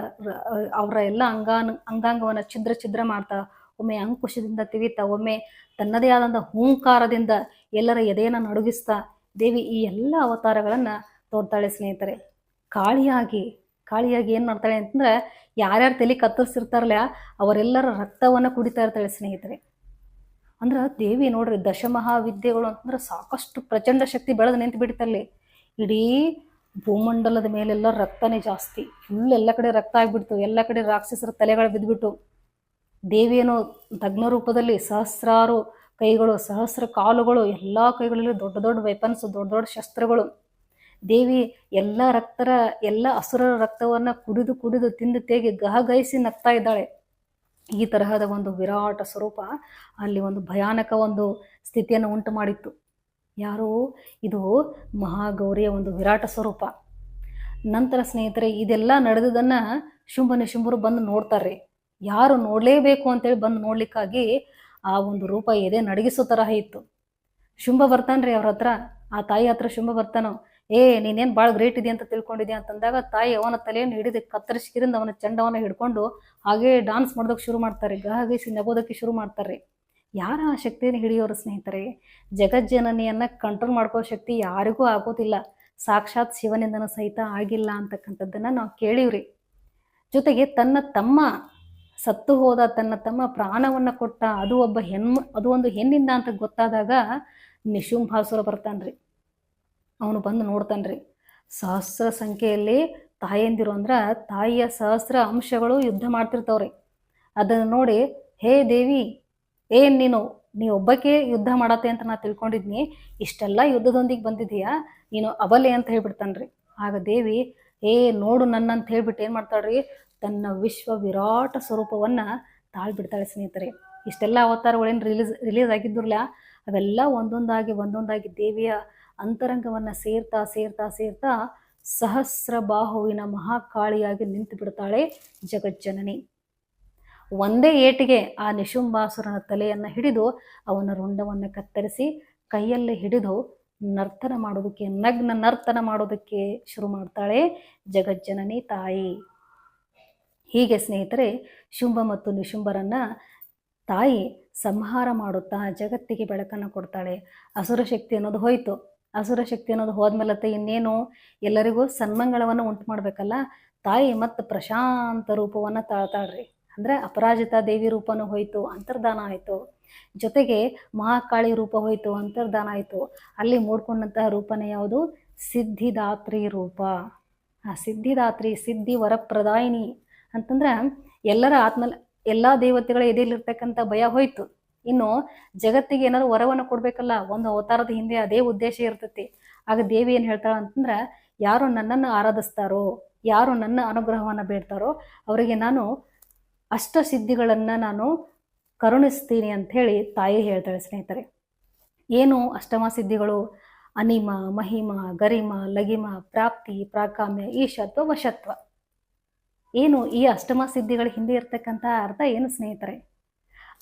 Speaker 1: ಅವರ ಎಲ್ಲ ಅಂಗಾನ, ಅಂಗಾಂಗವನ್ನ ಛಿದ್ರ ಛಿದ್ರ ಮಾಡ್ತಾ, ಒಮ್ಮೆ ಅಂಕುಶದಿಂದ ತಿವಿತಾ, ಒಮ್ಮೆ ತನ್ನದೇ ಆದಂಥ ಹೂಂಕಾರದಿಂದ ಎಲ್ಲರ ಎದೆಯನ್ನ ನಡುಗಿಸ್ತಾ ದೇವಿ ಈ ಎಲ್ಲ ಅವತಾರಗಳನ್ನ ತೋರ್ತಾಳೆ ಸ್ನೇಹಿತರೆ. ಕಾಳಿಯಾಗಿ ಕಾಳಿಯಾಗಿ ಏನು ಮಾಡ್ತಾಳೆ ಅಂತಂದ್ರೆ ಯಾರ್ಯಾರು ತಲೆ ಕತ್ತರಿಸಿರ್ತಾರಲ್ಲ ಅವರೆಲ್ಲರ ರಕ್ತವನ್ನು ಕುಡಿತಾ ಇರ್ತಾಳೆ ಸ್ನೇಹಿತರೆ. ಅಂದ್ರೆ ದೇವಿ ನೋಡ್ರಿ ದಶಮಹಾವಿದ್ಯೆಗಳು ಅಂತಂದ್ರೆ ಸಾಕಷ್ಟು ಪ್ರಚಂಡ ಶಕ್ತಿ ಬೆಳೆದು ನಿಂತು ಬಿಡ್ತಲ್ಲಿ. ಇಡೀ ಭೂಮಂಡಲದ ಮೇಲೆಲ್ಲ ರಕ್ತನೇ ಜಾಸ್ತಿ. ಫುಲ್ ಎಲ್ಲ ಕಡೆ ರಕ್ತ ಆಗಿಬಿಡ್ತು. ಎಲ್ಲ ಕಡೆ ರಾಕ್ಷಸರ ತಲೆಗಳು ಬಿದ್ದುಬಿಟ್ಟು ದೇವಿಯನ್ನು ತಜ್ಞ ರೂಪದಲ್ಲಿ ಸಹಸ್ರಾರು ಕೈಗಳು, ಸಹಸ್ರ ಕಾಲುಗಳು, ಎಲ್ಲ ಕೈಗಳಲ್ಲಿ ದೊಡ್ಡ ದೊಡ್ಡ ವೆಪನ್ಸ್ ದೊಡ್ಡ ದೊಡ್ಡ ಶಸ್ತ್ರಗಳು. ದೇವಿ ಎಲ್ಲ ರಕ್ತರ, ಎಲ್ಲ ಅಸುರರ ರಕ್ತವನ್ನ ಕುಡಿದು ಕುಡಿದು ತಿಂದು ತೇಗಿ ಗಹಗಹಿಸಿ ನಗ್ತಾ ಇದ್ದಾಳೆ. ಈ ತರಹದ ಒಂದು ವಿರಾಟ ಸ್ವರೂಪ ಅಲ್ಲಿ ಒಂದು ಭಯಾನಕ ಒಂದು ಸ್ಥಿತಿಯನ್ನು ಉಂಟು ಮಾಡಿತ್ತು ಯಾರು? ಇದು ಮಹಾಗೌರಿಯ ಒಂದು ವಿರಾಟ ಸ್ವರೂಪ. ನಂತರ ಸ್ನೇಹಿತರೆ, ಇದೆಲ್ಲ ನಡೆದುದನ್ನು ಶುಂಭನ ಶುಂಭರು ಬಂದು ನೋಡ್ತಾರೆ. ಯಾರು ನೋಡಲೇಬೇಕು ಅಂತೇಳಿ ಬಂದು ನೋಡ್ಲಿಕ್ಕಾಗಿ ಆ ಒಂದು ರೂಪ ಎದೆ ನಡಗಿಸೋ ತರಹ ಇತ್ತು. ಶುಂಭ ಬರ್ತಾನ್ರಿ ಅವ್ರ ಹತ್ರ, ಆ ತಾಯಿ ಹತ್ರ ಶುಂಭ ಬರ್ತಾನೋ ಏ, ನೀನೇನು ಭಾಳ ಗ್ರೇಟ್ ಇದೆ ಅಂತ ತಿಳ್ಕೊಂಡಿದ್ಯಾ ಅಂತಂದಾಗ ತಾಯಿ ಅವನ ತಲೆಯನ್ನು ಹಿಡಿದು ಕತ್ತರಿಸಿರಿಂದ ಅವನ ಚಂಡವನ್ನು ಹಿಡ್ಕೊಂಡು ಹಾಗೇ ಡಾನ್ಸ್ ಮಾಡೋದಕ್ಕೆ ಶುರು ಮಾಡ್ತಾರೆ ಗಹಗಿಸಿ ನಗೋದಕ್ಕೆ ಶುರು ಮಾಡ್ತಾರೆ. ಯಾರ ಆ ಶಕ್ತಿಯನ್ನು ಹಿಡಿಯೋರು ಸ್ನೇಹಿತರೆ? ಜಗಜ್ಜನನಿಯನ್ನು ಕಂಟ್ರೋಲ್ ಮಾಡ್ಕೋ ಶಕ್ತಿ ಯಾರಿಗೂ ಆಗೋದಿಲ್ಲ. ಸಾಕ್ಷಾತ್ ಶಿವನಿಂದನ ಸಹಿತ ಆಗಿಲ್ಲ ಅಂತಕ್ಕಂಥದ್ದನ್ನು ನಾವು ಕೇಳಿವ್ರಿ. ಜೊತೆಗೆ ತನ್ನ ತಮ್ಮ ಸತ್ತು ಹೋದ, ತನ್ನ ತಮ್ಮ ಪ್ರಾಣವನ್ನು ಕೊಟ್ಟ ಅದು ಒಬ್ಬ ಹೆಣ್ಣು, ಅದು ಒಂದು ಹೆಣ್ಣಿಂದ ಅಂತ ಗೊತ್ತಾದಾಗ ನಿಶುಂಭಾಸುರ ಬರ್ತಾನ್ರಿ. ಅವನು ಬಂದು ನೋಡ್ತಾನ್ರಿ. ಸಹಸ್ರ ಸಂಖ್ಯೆಯಲ್ಲಿ ತಾಯಂದಿರು ಅಂದ್ರೆ ತಾಯಿಯ ಸಹಸ್ರ ಅಂಶಗಳು ಯುದ್ಧ ಮಾಡ್ತಿರ್ತಾವ್ರಿ. ಅದನ್ನು ನೋಡಿ, ಹೇ ದೇವಿ, ಏನ್ ನೀನು? ನೀ ಒಬ್ಬಕ್ಕೆ ಯುದ್ಧ ಮಾಡತ್ತೆ ಅಂತ ನಾ ತಿಳ್ಕೊಂಡಿದ್ನಿ. ಇಷ್ಟೆಲ್ಲ ಯುದ್ಧದೊಂದಿಗೆ ಬಂದಿದೀಯಾ? ನೀನು ಅವಲೆ ಅಂತ ಹೇಳ್ಬಿಡ್ತಾನ್ರಿ. ಆಗ ದೇವಿ ಏ ನೋಡು ನನ್ನ ಅಂತ ಹೇಳ್ಬಿಟ್ಟು ಏನು ಮಾಡ್ತಾಳ್ರಿ? ತನ್ನ ವಿಶ್ವ ವಿರಾಟ ಸ್ವರೂಪವನ್ನು ತಾಳ್ಬಿಡ್ತಾಳೆ ಸ್ನೇಹಿತರೆ. ಇಷ್ಟೆಲ್ಲ ಅವತಾರಗಳೇನು ರಿಲೀಸ್ ರಿಲೀಸ್ ಆಗಿದ್ರಲ್ಲ ಅವೆಲ್ಲ ಒಂದೊಂದಾಗಿ ಒಂದೊಂದಾಗಿ ದೇವಿಯ ಅಂತರಂಗವನ್ನು ಸೇರ್ತಾ ಸೇರ್ತಾ ಸೇರ್ತಾ ಸಹಸ್ರ ಬಾಹುವಿನ ಮಹಾಕಾಳಿಯಾಗಿ ನಿಂತು ಬಿಡ್ತಾಳೆ ಜಗಜ್ಜನನಿ. ಒಂದೇ ಏಟಿಗೆ ಆ ನಿಶುಂಬಾಸುರನ ತಲೆಯನ್ನು ಹಿಡಿದು ಅವನ ರುಂಡವನ್ನು ಕತ್ತರಿಸಿ ಕೈಯಲ್ಲಿ ಹಿಡಿದು ನರ್ತನ ಮಾಡೋದಕ್ಕೆ, ನಗ್ನ ನರ್ತನ ಮಾಡೋದಕ್ಕೆ ಶುರು ಮಾಡ್ತಾಳೆ ಜಗಜ್ಜನನಿ ತಾಯಿ. ಹೀಗೆ ಸ್ನೇಹಿತರೆ, ಶುಂಭ ಮತ್ತು ನಿಶುಂಭರನ್ನ ತಾಯಿ ಸಂಹಾರ ಮಾಡುತ್ತಾ ಜಗತ್ತಿಗೆ ಬೆಳಕನ್ನು ಕೊಡ್ತಾಳೆ. ಅಸುರ ಶಕ್ತಿ ಅನ್ನೋದು ಹೋಯ್ತು. ಅಸುರ ಶಕ್ತಿ ಅನ್ನೋದು ಹೋದ್ಮೇಲತ್ತೆ ಇನ್ನೇನು ಎಲ್ಲರಿಗೂ ಸನ್ಮಂಗಳವನ್ನು ಉಂಟು ಮಾಡಬೇಕಲ್ಲ ತಾಯಿ ಮತ್ತು ಪ್ರಶಾಂತ ರೂಪವನ್ನು ತಾಳ್ತಾಳ್ರಿ. ಅಂದರೆ ಅಪರಾಜಿತ ದೇವಿ ರೂಪನೂ ಹೋಯಿತು ಅಂತರ್ಧಾನ ಆಯಿತು. ಜೊತೆಗೆ ಮಹಾಕಾಳಿ ರೂಪ ಹೋಯಿತು ಅಂತರ್ಧಾನ ಆಯಿತು. ಅಲ್ಲಿ ಮೂಡ್ಕೊಂಡಂತಹ ರೂಪನೇ ಯಾವುದು? ಸಿದ್ಧಿದಾತ್ರಿ ರೂಪ. ಆ ಸಿದ್ಧಿದಾತ್ರಿ, ಸಿದ್ಧಿ ವರಪ್ರದಾಯಿನಿ ಅಂತಂದ್ರೆ ಎಲ್ಲರ ಆತ್ಮ ಎಲ್ಲ ದೇವತೆಗಳ ಎದೆಯಲ್ಲಿರ್ತಕ್ಕಂಥ ಭಯ ಹೋಯ್ತು. ಇನ್ನು ಜಗತ್ತಿಗೆ ಏನಾದ್ರು ವರವನ್ನು ಕೊಡಬೇಕಲ್ಲ, ಒಂದು ಅವತಾರದ ಹಿಂದೆ ಅದೇ ಉದ್ದೇಶ ಇರ್ತೈತಿ. ಆಗ ದೇವಿ ಏನು ಹೇಳ್ತಾಳ ಅಂತಂದ್ರೆ, ಯಾರು ನನ್ನನ್ನು ಆರಾಧಿಸ್ತಾರೋ, ಯಾರು ನನ್ನ ಅನುಗ್ರಹವನ್ನ ಬೇಡ್ತಾರೋ, ಅವರಿಗೆ ನಾನು ಅಷ್ಟ ಸಿದ್ಧಿಗಳನ್ನ ನಾನು ಕರುಣಿಸ್ತೀನಿ ಅಂತ ಹೇಳಿ ತಾಯಿ ಹೇಳ್ತಾಳೆ ಸ್ನೇಹಿತರೆ. ಏನು ಅಷ್ಟಮ ಸಿದ್ಧಿಗಳು? ಅನಿಮ, ಮಹಿಮ, ಗರಿಮ, ಲಗಿಮ, ಪ್ರಾಪ್ತಿ, ಪ್ರಾಕಾಮ್ಯ, ಈಶತ್ವ, ವಶತ್ವ. ಏನು ಈ ಅಷ್ಟಮ ಸಿದ್ಧಿಗಳ ಹಿಂದೆ ಇರ್ತಕ್ಕಂಥ ಅರ್ಥ ಏನು ಸ್ನೇಹಿತರೆ?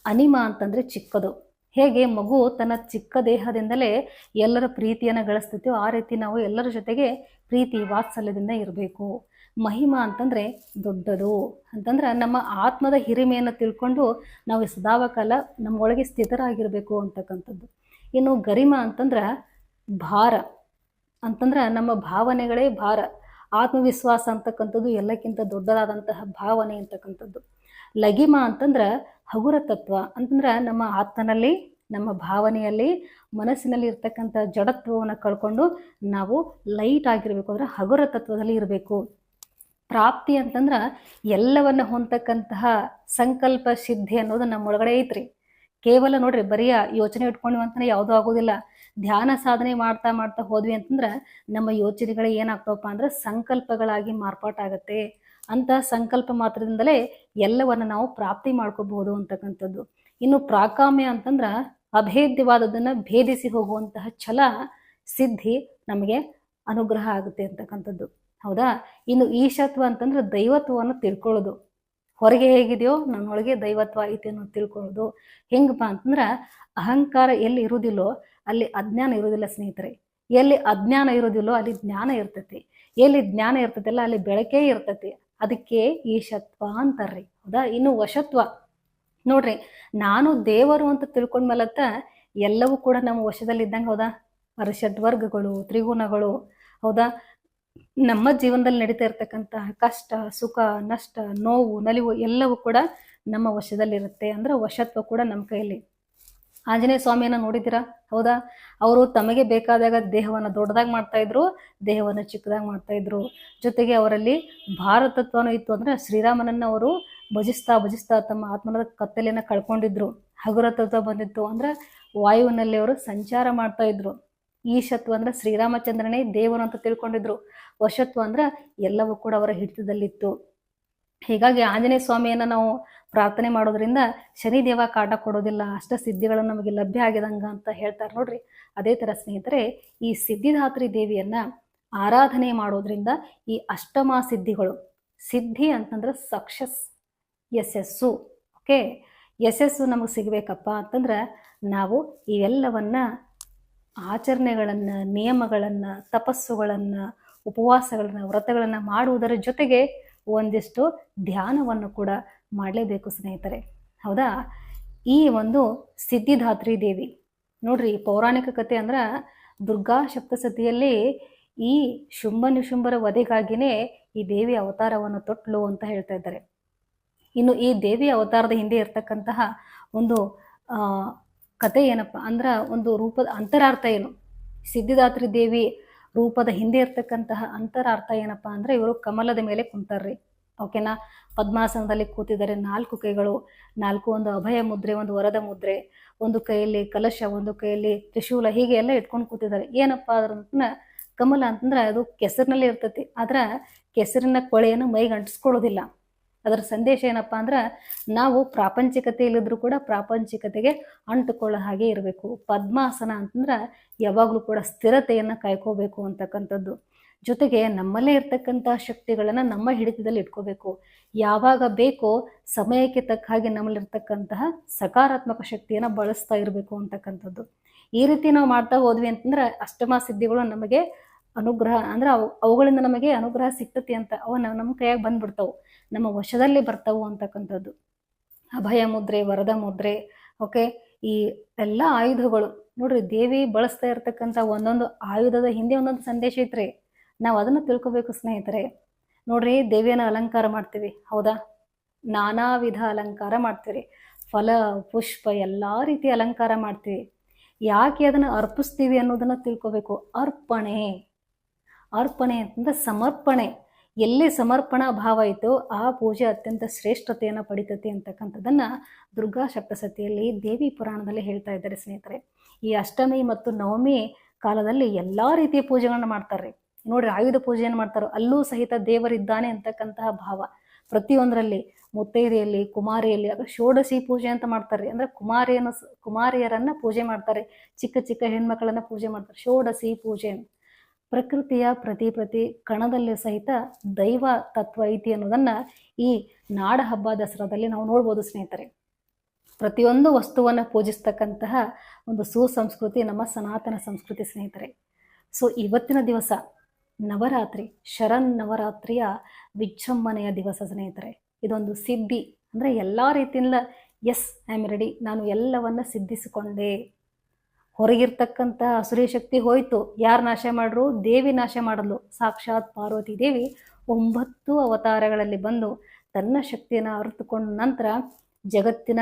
Speaker 1: ಅನಿಮ ಅಂತಂದರೆ ಚಿಕ್ಕದು. ಹೇಗೆ ಮಗು ತನ್ನ ಚಿಕ್ಕ ದೇಹದಿಂದಲೇ ಎಲ್ಲರ ಪ್ರೀತಿಯನ್ನು ಗಳಿಸ್ತಿತ್ತು ಆ ರೀತಿ ನಾವು ಎಲ್ಲರ ಜೊತೆಗೆ ಪ್ರೀತಿ ವಾತ್ಸಲ್ಯದಿಂದ ಇರಬೇಕು. ಮಹಿಮಾ ಅಂತಂದರೆ ದೊಡ್ಡದು. ಅಂತಂದ್ರೆ ನಮ್ಮ ಆತ್ಮದ ಹಿರಿಮೆಯನ್ನು ತಿಳ್ಕೊಂಡು ನಾವು ಸದಾವಕಾಲ ನಮ್ಮೊಳಗೆ ಸ್ಥಿತರಾಗಿರಬೇಕು ಅಂತಕ್ಕಂಥದ್ದು. ಇನ್ನು ಗರಿಮ ಅಂತಂದ್ರೆ ಭಾರ. ಅಂತಂದ್ರೆ ನಮ್ಮ ಭಾವನೆಗಳೇ ಭಾರ. ಆತ್ಮವಿಶ್ವಾಸ ಅಂತಕ್ಕಂಥದ್ದು ಎಲ್ಲಕ್ಕಿಂತ ದೊಡ್ಡದಾದಂತಹ ಭಾವನೆ ಅಂತಕ್ಕಂಥದ್ದು. ಲಗಿಮ ಅಂತಂದ್ರೆ ಹಗುರ ತತ್ವ. ಅಂತಂದ್ರೆ ನಮ್ಮ ಆತ್ಮನಲ್ಲಿ, ನಮ್ಮ ಭಾವನೆಯಲ್ಲಿ, ಮನಸ್ಸಿನಲ್ಲಿ ಇರ್ತಕ್ಕಂಥ ಜಡತ್ವವನ್ನು ಕಳ್ಕೊಂಡು ನಾವು ಲೈಟ್ ಆಗಿರಬೇಕು. ಅಂದ್ರೆ ಹಗುರ ತತ್ವದಲ್ಲಿ ಇರಬೇಕು. ಪ್ರಾಪ್ತಿ ಅಂತಂದ್ರೆ ಎಲ್ಲವನ್ನ ಹೊಂದತಕ್ಕಂತಹ ಸಂಕಲ್ಪ, ಸಿದ್ಧಿ ಅನ್ನೋದು ನಮ್ಮೊಳಗಡೆ ಐತ್ರಿ. ಕೇವಲ ನೋಡ್ರಿ, ಬರೀ ಯೋಚನೆ ಇಟ್ಕೊಂಡ್ವಿ ಅಂತಂದ್ರೆ ಯಾವುದೂ ಆಗೋದಿಲ್ಲ. ಧ್ಯಾನ ಸಾಧನೆ ಮಾಡ್ತಾ ಮಾಡ್ತಾ ಹೋದ್ವಿ ಅಂತಂದ್ರೆ ನಮ್ಮ ಯೋಚನೆಗಳು ಏನಾಗ್ತಾವಪ್ಪ ಅಂದ್ರೆ ಸಂಕಲ್ಪಗಳಾಗಿ ಮಾರ್ಪಾಟಾಗತ್ತೆ ಅಂತ ಸಂಕಲ್ಪ ಮಾತ್ರದಿಂದಲೇ ಎಲ್ಲವನ್ನು ನಾವು ಪ್ರಾಪ್ತಿ ಮಾಡ್ಕೋಬಹುದು ಅಂತಕ್ಕಂಥದ್ದು. ಇನ್ನು ಪ್ರಾಕಾಮ್ಯ ಅಂತಂದ್ರೆ ಅಭೇದ್ಯವಾದದನ್ನು ಭೇದಿಸಿ ಹೋಗುವಂತಹ ಛಲ, ಸಿದ್ಧಿ ನಮಗೆ ಅನುಗ್ರಹ ಆಗುತ್ತೆ ಅಂತಕ್ಕಂಥದ್ದು. ಹೌದಾ? ಇನ್ನು ಈಶತ್ವ ಅಂತಂದ್ರೆ ದೈವತ್ವವನ್ನು ತಿಳ್ಕೊಳ್ಳೋದು. ಹೊರಗೆ ಹೇಗಿದೆಯೋ ನನ್ನೊಳಗೆ ದೈವತ್ವ ಐತೆ ಅನ್ನೋದು ತಿಳ್ಕೊಳ್ಳೋದು. ಹೆಂಗಪ್ಪ ಅಂತಂದ್ರೆ ಅಹಂಕಾರ ಎಲ್ಲಿ ಇರುವುದಿಲ್ಲೋ ಅಲ್ಲಿ ಅಜ್ಞಾನ ಇರೋದಿಲ್ಲ ಸ್ನೇಹಿತರೆ. ಎಲ್ಲಿ ಅಜ್ಞಾನ ಇರೋದಿಲ್ಲೋ ಅಲ್ಲಿ ಜ್ಞಾನ ಇರ್ತೈತಿ. ಎಲ್ಲಿ ಜ್ಞಾನ ಇರ್ತೈತಿಲ್ಲ ಅಲ್ಲಿ ಬೆಳಕೇ ಇರ್ತೈತಿ. ಅದಕ್ಕೆ ಈಶತ್ವ ಅಂತಾರ್ರಿ. ಹೌದಾ? ಇನ್ನು ವಶತ್ವ. ನೋಡ್ರಿ, ನಾನು ದೇವರು ಅಂತ ತಿಳ್ಕೊಂಡ್ಮೇಲತ್ತ ಎಲ್ಲವೂ ಕೂಡ ನಮ್ಮ ವಶದಲ್ಲಿ ಇದ್ದಂಗೆ ಹೌದಾ? ವರ್ಗಗಳು, ತ್ರಿಗುಣಗಳು, ಹೌದಾ? ನಮ್ಮ ಜೀವನದಲ್ಲಿ ನಡೀತಾ ಇರ್ತಕ್ಕಂತಹ ಕಷ್ಟ, ಸುಖ, ನಷ್ಟ, ನೋವು, ನಲಿವು ಎಲ್ಲವೂ ಕೂಡ ನಮ್ಮ ವಶದಲ್ಲಿರುತ್ತೆ. ಅಂದ್ರೆ ವಶತ್ವ ಕೂಡ ನಮ್ಮ ಕೈಯಲ್ಲಿ. ಆಂಜನೇಯ ಸ್ವಾಮಿಯನ್ನ ನೋಡಿದ್ದೀರಾ? ಹೌದಾ? ಅವರು ತಮಗೆ ಬೇಕಾದಾಗ ದೇಹವನ್ನು ದೊಡ್ಡದಾಗಿ ಮಾಡ್ತಾ ಇದ್ರು, ದೇಹವನ್ನು ಚಿಕ್ಕದಾಗಿ ಮಾಡ್ತಾ ಇದ್ರು. ಜೊತೆಗೆ ಅವರಲ್ಲಿ ಭಾರತತ್ವನೂ ಇತ್ತು ಅಂದ್ರೆ ಶ್ರೀರಾಮನನ್ನ ಅವರು ಭಜಿಸ್ತಾ ಭಜಿಸ್ತಾ ತಮ್ಮ ಆತ್ಮನದ ಕತ್ತಲೆಯನ್ನು ಕಳ್ಕೊಂಡಿದ್ರು. ಹಗುರತತ್ವ ಬಂದಿತ್ತು ಅಂದ್ರೆ ವಾಯುವಿನಲ್ಲಿ ಅವರು ಸಂಚಾರ ಮಾಡ್ತಾ ಇದ್ರು. ಈಶತ್ವ ಅಂದ್ರೆ ಶ್ರೀರಾಮಚಂದ್ರನೇ ದೇವರು ಅಂತ ತಿಳ್ಕೊಂಡಿದ್ರು. ವಶತ್ವ ಅಂದ್ರೆ ಎಲ್ಲವೂ ಕೂಡ ಅವರ ಹಿಡಿತದಲ್ಲಿತ್ತು. ಹೀಗಾಗಿ ಆಂಜನೇಯ ಸ್ವಾಮಿಯನ್ನ ನಾವು ಪ್ರಾರ್ಥನೆ ಮಾಡೋದ್ರಿಂದ ಶನಿದೇವ ಕಾಟ ಕೊಡೋದಿಲ್ಲ, ಅಷ್ಟ ಸಿದ್ಧಿಗಳು ನಮಗೆ ಲಭ್ಯ ಆಗಿದಂಗ ಅಂತ ಹೇಳ್ತಾರೆ ನೋಡ್ರಿ. ಅದೇ ಥರ ಸ್ನೇಹಿತರೆ, ಈ ಸಿದ್ಧಿದಾತ್ರಿ ದೇವಿಯನ್ನ ಆರಾಧನೆ ಮಾಡೋದ್ರಿಂದ ಈ ಅಷ್ಟಮ ಸಿದ್ಧಿಗಳು, ಸಿದ್ಧಿ ಅಂತಂದ್ರೆ ಸಕ್ಸಸ್, ಯಶಸ್ಸು, ಓಕೆ? ಯಶಸ್ಸು ನಮಗೆ ಸಿಗಬೇಕಪ್ಪ ಅಂತಂದ್ರೆ ನಾವು ಇವೆಲ್ಲವನ್ನ ಆಚರಣೆಗಳನ್ನು, ನಿಯಮಗಳನ್ನು, ತಪಸ್ಸುಗಳನ್ನು, ಉಪವಾಸಗಳನ್ನು, ವ್ರತಗಳನ್ನು ಮಾಡುವುದರ ಜೊತೆಗೆ ಒಂದಿಷ್ಟು ಧ್ಯಾನವನ್ನು ಕೂಡ ಮಾಡಲೇಬೇಕು ಸ್ನೇಹಿತರೆ. ಹೌದಾ? ಈ ಒಂದು ಸಿದ್ಧಿದಾತ್ರಿ ದೇವಿ. ನೋಡ್ರಿ, ಪೌರಾಣಿಕ ಕಥೆ ಅಂದ್ರೆ ದುರ್ಗಾ ಸಪ್ತಸತಿಯಲ್ಲಿ ಈ ಶುಂಭ ನಿಶುಂಭರ ವಧೆಗಾಗಿನೇ ಈ ದೇವಿ ಅವತಾರವನ್ನು ತೊಟ್ಲು ಅಂತ ಹೇಳ್ತಾ ಇದ್ದಾರೆ. ಇನ್ನು ಈ ದೇವಿ ಅವತಾರದ ಹಿಂದೆ ಇರ್ತಕ್ಕಂತಹ ಒಂದು ಕತೆ ಏನಪ್ಪ ಅಂದ್ರೆ ಒಂದು ರೂಪದ ಅಂತರಾರ್ಥ ಏನು? ಸಿದ್ಧಿದಾತ್ರಿ ದೇವಿ ರೂಪದ ಹಿಂದೆ ಇರ್ತಕ್ಕಂತಹ ಅಂತರಾರ್ಥ ಏನಪ್ಪಾ ಅಂದ್ರೆ ಇವರು ಕಮಲದ ಮೇಲೆ ಕುಂತಾರ್ರಿ. ಓಕೆನಾ? ಪದ್ಮಾಸನದಲ್ಲಿ ಕೂತಿದ್ದಾರೆ ನಾಲ್ಕು ಕೈಗಳು. ನಾಲ್ಕು ಒಂದು ಅಭಯ ಮುದ್ರೆ, ಒಂದು ವರದ ಮುದ್ರೆ, ಒಂದು ಕೈಯಲ್ಲಿ ಕಲಶ, ಒಂದು ಕೈಯಲ್ಲಿ ತ್ರಿಶೂಲ, ಹೀಗೆ ಎಲ್ಲ ಇಟ್ಕೊಂಡು ಕೂತಿದ್ದಾರೆ. ಏನಪ್ಪ ಅದ್ರ ಅಂತಂದ್ರೆ ಕಮಲ ಅಂತಂದ್ರೆ ಅದು ಕೆಸರಿನಲ್ಲಿ ಇರ್ತೈತಿ. ಆದ್ರೆ ಕೆಸರಿನ ಕೊಳೆಯನ್ನು ಮೈಗೆ ಅಂಟಿಸ್ಕೊಳ್ಳೋದಿಲ್ಲ ಅದರ ಸಂದೇಶ ಏನಪ್ಪ ಅಂದ್ರೆ ನಾವು ಪ್ರಾಪಂಚಿಕತೆಯಲ್ಲಿದ್ದರೂ ಕೂಡ ಪ್ರಾಪಂಚಿಕತೆಗೆ ಅಂಟುಕೊಳ್ಳೋ ಹಾಗೆ ಇರಬೇಕು. ಪದ್ಮಾಸನ ಅಂತಂದ್ರೆ ಯಾವಾಗಲೂ ಕೂಡ ಸ್ಥಿರತೆಯನ್ನು ಕಾಯ್ಕೋಬೇಕು ಅಂತಕ್ಕಂಥದ್ದು. ಜೊತೆಗೆ ನಮ್ಮಲ್ಲೇ ಇರ್ತಕ್ಕಂಥ ಶಕ್ತಿಗಳನ್ನು ನಮ್ಮ ಹಿಡಿತದಲ್ಲಿ ಇಟ್ಕೋಬೇಕು. ಯಾವಾಗ ಬೇಕೋ ಸಮಯಕ್ಕೆ ತಕ್ಕ ಹಾಗೆ ನಮ್ಮಲ್ಲಿರ್ತಕ್ಕಂತಹ ಸಕಾರಾತ್ಮಕ ಶಕ್ತಿಯನ್ನು ಬಳಸ್ತಾ ಇರಬೇಕು ಅಂತಕ್ಕಂಥದ್ದು. ಈ ರೀತಿ ನಾವು ಮಾಡ್ತಾ ಹೋದ್ವಿ ಅಂತಂದ್ರೆ ಅಷ್ಟಮ ಸಿದ್ಧಿಗಳು ನಮಗೆ ಅನುಗ್ರಹ, ಅಂದ್ರೆ ಅವು, ಅವುಗಳಿಂದ ನಮಗೆ ಅನುಗ್ರಹ ಸಿಗ್ತತಿ ಅಂತ ಅವು ನಮ್ಮ ಕೈಯಾಗ ಬಂದ್ಬಿಡ್ತಾವು. ನಮ್ಮ ವಶದಲ್ಲಿ ಬರ್ತಾವು ಅಂತಕ್ಕಂಥದ್ದು. ಅಭಯ ಮುದ್ರೆ, ವರದ ಮುದ್ರೆ, ಓಕೆ? ಈ ಎಲ್ಲ ಆಯುಧಗಳು, ನೋಡ್ರಿ ದೇವಿ ಬಳಸ್ತಾ ಇರ್ತಕ್ಕಂಥ ಒಂದೊಂದು ಆಯುಧದ ಹಿಂದೆ ಒಂದೊಂದು ಸಂದೇಶ ಐತ್ರಿ. ನಾವು ಅದನ್ನು ತಿಳ್ಕೊಬೇಕು ಸ್ನೇಹಿತರೆ. ನೋಡ್ರಿ ದೇವಿಯನ್ನು ಅಲಂಕಾರ ಮಾಡ್ತೀವಿ. ಹೌದಾ? ನಾನಾ ವಿಧ ಅಲಂಕಾರ ಮಾಡ್ತೀವಿ ಫಲ, ಪುಷ್ಪ, ಎಲ್ಲ ರೀತಿ ಅಲಂಕಾರ ಮಾಡ್ತೀವಿ. ಯಾಕೆ ಅದನ್ನು ಅರ್ಪಿಸ್ತೀವಿ ಅನ್ನೋದನ್ನು ತಿಳ್ಕೊಬೇಕು. ಅರ್ಪಣೆ. ಅರ್ಪಣೆ ಅಂತಂದ್ರೆ ಸಮರ್ಪಣೆ. ಎಲ್ಲಿ ಸಮರ್ಪಣಾ ಭಾವ ಇತ್ತೋ ಆ ಪೂಜೆ ಅತ್ಯಂತ ಶ್ರೇಷ್ಠತೆಯನ್ನು ಪಡಿತತಿ ಅಂತಕ್ಕಂಥದ್ದನ್ನು ದುರ್ಗಾ ಸಪ್ತಸತಿಯಲ್ಲಿ ದೇವಿ ಪುರಾಣದಲ್ಲಿ ಹೇಳ್ತಾ ಇದ್ದಾರೆ ಸ್ನೇಹಿತರೆ. ಈ ಅಷ್ಟಮಿ ಮತ್ತು ನವಮಿ ಕಾಲದಲ್ಲಿ ಎಲ್ಲ ರೀತಿಯ ಪೂಜೆಗಳನ್ನ ಮಾಡ್ತಾರೆ ನೋಡ್ರಿ ಆಯುಧ ಪೂಜೆಯನ್ನು ಮಾಡ್ತಾರೋ ಅಲ್ಲೂ ಸಹಿತ ದೇವರಿದ್ದಾನೆ ಅಂತಕ್ಕಂತಹ ಭಾವ. ಪ್ರತಿಯೊಂದರಲ್ಲಿ ಮುತ್ತೈದೆಯಲ್ಲಿ, ಕುಮಾರಿಯಲ್ಲಿ ಆಗ ಷೋಡಶಿ ಪೂಜೆ ಅಂತ ಮಾಡ್ತಾರೆ. ಅಂದ್ರೆ ಕುಮಾರಿಯನ್ನು ಕುಮಾರಿಯರನ್ನ ಪೂಜೆ ಮಾಡ್ತಾರೆ. ಚಿಕ್ಕ ಚಿಕ್ಕ ಹೆಣ್ಮಕ್ಳನ್ನ ಪೂಜೆ ಮಾಡ್ತಾರೆ. ಷೋಡಶಿ ಪೂಜೆ. ಪ್ರಕೃತಿಯ ಪ್ರತಿ ಪ್ರತಿ ಕಣದಲ್ಲಿ ಸಹಿತ ದೈವ ತತ್ವ ಐತಿ ಅನ್ನೋದನ್ನ ಈ ನಾಡ ಹಬ್ಬ ದಸರಾದಲ್ಲಿ ನಾವು ನೋಡ್ಬೋದು ಸ್ನೇಹಿತರೆ. ಪ್ರತಿಯೊಂದು ವಸ್ತುವನ್ನು ಪೂಜಿಸ್ತಕ್ಕಂತಹ ಒಂದು ಸುಸಂಸ್ಕೃತಿ ನಮ್ಮ ಸನಾತನ ಸಂಸ್ಕೃತಿ ಸ್ನೇಹಿತರೆ. ಸೊ ಇವತ್ತಿನ ದಿವಸ ನವರಾತ್ರಿ, ಶರನ್ ನವರಾತ್ರಿಯ ವಿಜೃಂಭಣೆಯ ದಿವಸ ಸ್ನೇಹಿತರೆ. ಇದೊಂದು ಸಿದ್ಧಿ. ಅಂದರೆ ಎಲ್ಲ ರೀತಿಯಿಂದ ಎಸ್ ಐ ಆಮ್ ರೆಡಿ ನಾನು ಎಲ್ಲವನ್ನ ಸಿದ್ಧಿಸಿಕೊಂಡೆ. ಹೊರಗಿರ್ತಕ್ಕಂಥ ಅಸುರಿ ಶಕ್ತಿ ಹೋಯಿತು. ಯಾರು ನಾಶ ಮಾಡ್ರು? ದೇವಿ ನಾಶ ಮಾಡಲು ಸಾಕ್ಷಾತ್ ಪಾರ್ವತಿ ದೇವಿ ಒಂಬತ್ತು ಅವತಾರಗಳಲ್ಲಿ ಬಂದು ತನ್ನ ಶಕ್ತಿಯನ್ನು ಅರಿತುಕೊಂಡ ನಂತರ ಜಗತ್ತಿನ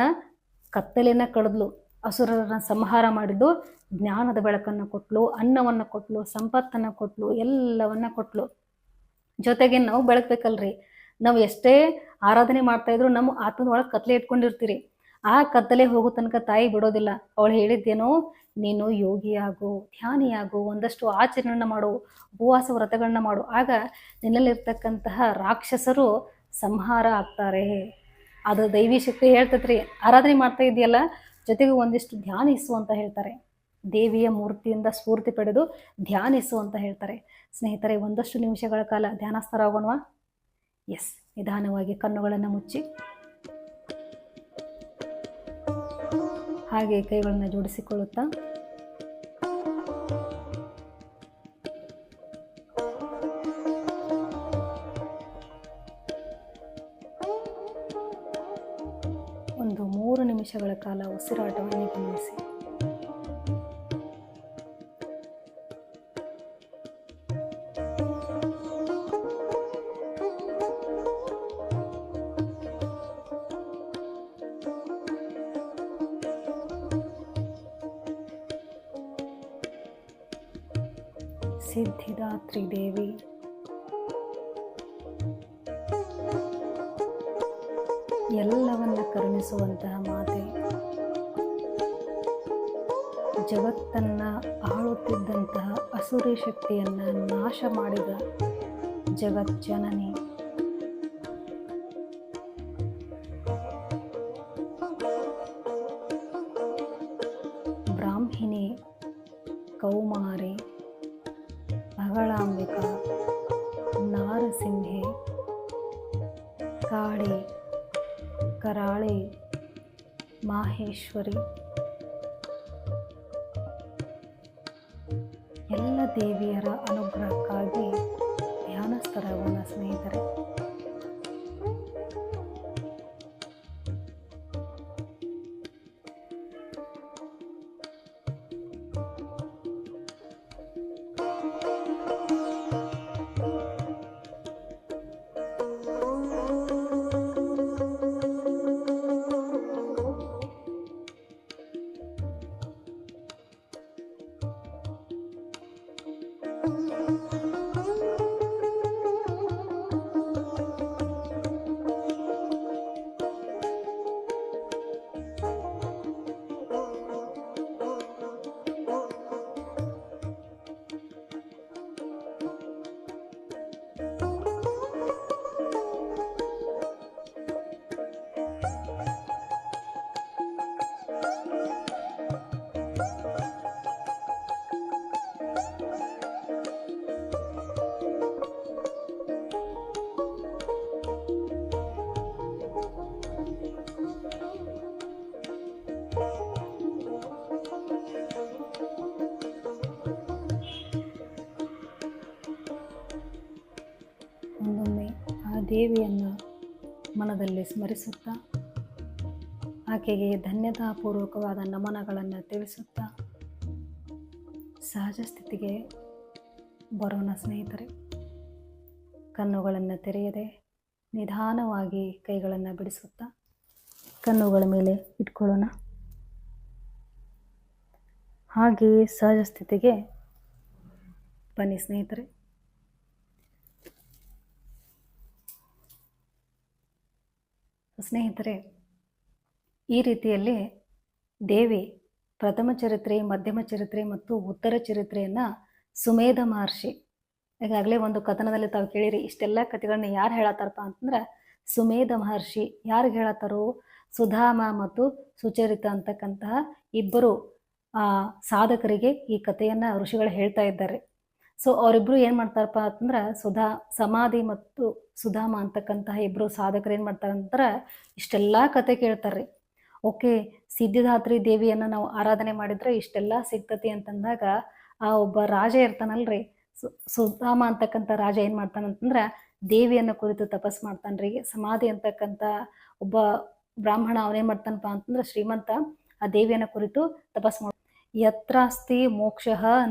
Speaker 1: ಕತ್ತಲೆಯನ್ನು ಕಳೆದ್ಲು ಅಸುರರನ್ನ ಸಂಹಾರ ಮಾಡಿದ್ದು, ಜ್ಞಾನದ ಬೆಳಕನ್ನು ಕೊಟ್ಲು, ಅನ್ನವನ್ನು ಕೊಟ್ಲು, ಸಂಪತ್ತನ್ನು ಕೊಟ್ಲು, ಎಲ್ಲವನ್ನ ಕೊಟ್ಲು. ಜೊತೆಗೆ ನಾವು ಬೆಳಗ್ಬೇಕಲ್ರಿ ನಾವು ಎಷ್ಟೇ ಆರಾಧನೆ ಮಾಡ್ತಾ ಇದ್ರು ನಮ್ಮ ಆತ್ಮದ ಒಳಗೆ ಕತ್ಲೆ ಇಟ್ಕೊಂಡಿರ್ತೀರಿ. ಆ ಕತ್ತಲೆ ಹೋಗೋ ತನಕ ತಾಯಿ ಬಿಡೋದಿಲ್ಲ. ಅವಳು ಹೇಳಿದ್ದೇನೋ, ನೀನು ಯೋಗಿಯಾಗು, ಧ್ಯಾನಿಯಾಗು, ಒಂದಷ್ಟು ಆಚರಣೆಗಳನ್ನ ಮಾಡು, ಉಪವಾಸ ವ್ರತಗಳನ್ನ ಮಾಡು. ಆಗ ನಿನ್ನಲ್ಲಿರ್ತಕ್ಕಂತಹ ರಾಕ್ಷಸರು ಸಂಹಾರ ಆಗ್ತಾರೆ. ಅದು ದೈವಿ ಶಕ್ತಿ ಹೇಳ್ತೈತ್ರಿ. ಆರಾಧನೆ ಮಾಡ್ತಾ ಇದೆಯಲ್ಲ ಜೊತೆಗೆ ಒಂದಿಷ್ಟು ಧ್ಯಾನಿಸು ಅಂತ ಹೇಳ್ತಾರೆ. ದೇವಿಯ ಮೂರ್ತಿಯಿಂದ ಸ್ಫೂರ್ತಿ ಪಡೆದು ಧ್ಯಾನಿಸು ಅಂತ ಹೇಳ್ತಾರೆ. ಸ್ನೇಹಿತರೆ, ಒಂದಷ್ಟು ನಿಮಿಷಗಳ ಕಾಲ ಧ್ಯಾನಸ್ಥರಾಗೋಣವಾ ಎಸ್ ನಿಧಾನವಾಗಿ ಕಣ್ಣುಗಳನ್ನು ಮುಚ್ಚಿ. ಹಾಗೆ ಕೈಗಳನ್ನು ಜೋಡಿಸಿಕೊಳ್ಳುತ್ತಾ. ನಿಮಿಷಗಳ ಕಾಲ ಉಸಿರಾಟವನ್ನು ಗಮನಿಸಿ. ಸಿದ್ಧಿದಾತ್ರಿ ದೇವಿ ಕರುಣಿಸುವಂತಹ ಮಾತೆ. ಜಗತ್ತನ್ನ ಆಳುತ್ತಿದ್ದಂತಹ ಅಸುರಿ ಶಕ್ತಿಯನ್ನು ನಾಶ ಮಾಡಿದ ಜಗಜ್ಜನನಿ ಮಾಹೇಶ್ವರಿ ಎಲ್ಲ ದೇವಿಯರ ಅನುಗ್ರಹಕ್ಕಾಗಿ ಧ್ಯಾನಸ್ಥರವನ್ನು ಸ್ನೇಹಿತರೆ ದೇವಿಯನ್ನು ಮನದಲ್ಲಿ ಸ್ಮರಿಸುತ್ತಾ, ಆಕೆಗೆ ಧನ್ಯತಾಪೂರ್ವಕವಾದ ನಮನಗಳನ್ನು ತಿಳಿಸುತ್ತಾ, ಸಹಜ ಸ್ಥಿತಿಗೆ ಬರೋಣ ಸ್ನೇಹಿತರೆ. ಕಣ್ಣುಗಳನ್ನು ತೆರೆಯದೆ, ನಿಧಾನವಾಗಿ ಕೈಗಳನ್ನು ಬಿಡಿಸುತ್ತಾ, ಕಣ್ಣುಗಳ ಮೇಲೆ ಇಟ್ಕೊಳ್ಳೋಣ. ಹಾಗೆಯೇ ಸಹಜ ಸ್ಥಿತಿಗೆ ಬನ್ನಿ ಸ್ನೇಹಿತರೆ. ಸ್ನೇಹಿತರೆ ಈ ರೀತಿಯಲ್ಲಿ ದೇವಿ ಪ್ರಥಮ ಚರಿತ್ರೆ ಮಧ್ಯಮ ಚರಿತ್ರೆ ಮತ್ತು ಉತ್ತರ ಚರಿತ್ರೆಯನ್ನು ಸುಮೇಧ ಮಹರ್ಷಿ ಈಗಾಗಲೇ ಒಂದು ಕಥನದಲ್ಲಿ ತಾವು ಕೇಳಿರಿ ಇಷ್ಟೆಲ್ಲ ಕಥೆಗಳನ್ನ ಯಾರು ಹೇಳತ್ತಾರಪ್ಪ ಅಂತಂದ್ರೆ ಸುಮೇಧ ಮಹರ್ಷಿ. ಯಾರಿಗೆ ಹೇಳತ್ತಾರೋ ಸುಧಾಮ ಮತ್ತು ಸುಚರಿತ ಅಂತಕ್ಕಂತಹ ಇಬ್ಬರು ಆ, ಸಾಧಕರಿಗೆ ಈ ಕಥೆಯನ್ನು ಋಷಿಗಳು ಹೇಳ್ತಾ ಇದ್ದಾರೆ. ಸೊ ಅವರಿಬ್ಬರು ಏನು ಮಾಡ್ತಾರಪ್ಪ ಅಂತಂದ್ರೆ ಸುಧಾ ಸಮಾಧಿ ಮತ್ತು ಸುಧಾಮ ಅಂತಕ್ಕಂತಹ ಇಬ್ಬರು ಸಾಧಕರು ಏನು ಮಾಡ್ತಾರೆ ಅಂತಂದ್ರೆ ಇಷ್ಟೆಲ್ಲ ಕತೆ ಕೇಳ್ತಾರೆ ಓಕೆ ಸಿದ್ಧಿದಾತ್ರಿ ದೇವಿಯನ್ನು ನಾವು ಆರಾಧನೆ ಮಾಡಿದ್ರೆ ಇಷ್ಟೆಲ್ಲ ಸಿಗ್ತತಿ ಅಂತಂದಾಗ ಆ ಒಬ್ಬ ರಾಜ ಇರ್ತಾನಲ್ರಿ. ಸು, ಸುಧಾಮ ಅಂತಕ್ಕಂಥ ರಾಜ ಏನು ಮಾಡ್ತಾನಂತಂದ್ರೆ ದೇವಿಯನ್ನು ಕುರಿತು ತಪಸ್ ಮಾಡ್ತಾನ್ರಿ. ಸಮಾಧಿ ಅಂತಕ್ಕಂಥ ಒಬ್ಬ ಬ್ರಾಹ್ಮಣ ಅವನೇನು ಮಾಡ್ತಾನಪ್ಪ ಅಂತಂದ್ರೆ ಶ್ರೀಮಂತ ಆ ದೇವಿಯನ್ನು ಕುರಿತು ತಪಸ್ ಮಾಡ, ಯತ್ರಾಸ್ತಿ ಮೋಕ್ಷ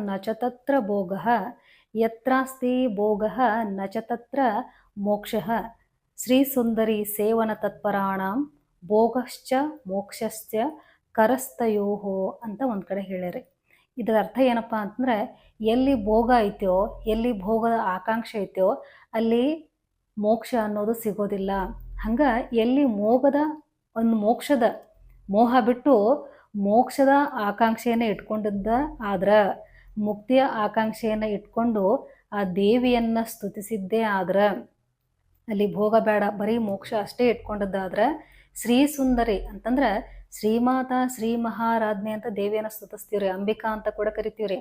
Speaker 1: ನಚತತ್ರ ಭೋಗ, ಯತ್ರಾಸ್ತಿ ಭೋಗ ನಚತತ್ರ ಮೋಕ್ಷ ಶ್ರೀ ಸುಂದರಿ ಸೇವನ ತತ್ಪರಾಣಂ ಭೋಗಶ್ಚ ಮೋಕ್ಷಶ್ಚ ಕರಸ್ತಯೋಹೋ ಅಂತ ಒಂದು ಕಡೆ ಹೇಳ್ಯಾರೆ. ಇದರ ಅರ್ಥ ಏನಪ್ಪ ಅಂತಂದರೆ ಎಲ್ಲಿ ಭೋಗ ಐತೆಯೋ, ಎಲ್ಲಿ ಭೋಗದ ಆಕಾಂಕ್ಷೆ ಐತೆಯೋ, ಅಲ್ಲಿ ಮೋಕ್ಷ ಅನ್ನೋದು ಸಿಗೋದಿಲ್ಲ. ಹಂಗ ಎಲ್ಲಿ ಮೋಗದ ಒಂದು ಮೋಕ್ಷದ ಮೋಹ ಬಿಟ್ಟು ಮೋಕ್ಷದ ಆಕಾಂಕ್ಷೆಯನ್ನು ಇಟ್ಕೊಂಡಿದ್ದ ಆದ್ರೆ, ಮುಕ್ತಿಯ ಆಕಾಂಕ್ಷೆಯನ್ನು ಇಟ್ಕೊಂಡು ಆ ದೇವಿಯನ್ನು ಸ್ತುತಿಸಿದ್ದೇ ಆದ್ರ ಅಲ್ಲಿ ಭೋಗ ಬೇಡ, ಬರೀ ಮೋಕ್ಷ ಅಷ್ಟೇ ಇಟ್ಕೊಂಡದ್ದಾದ್ರೆ ಶ್ರೀ ಸುಂದರಿ ಅಂತಂದ್ರೆ ಶ್ರೀಮಾತ ಶ್ರೀ ಮಹಾರಾಜ್ಞೆ ಅಂತ ದೇವಿಯನ್ನು ಸ್ತುತಿಸ್ತೀವ್ರಿ, ಅಂಬಿಕಾ ಅಂತ ಕೂಡ ಕರಿತೀವ್ರಿ.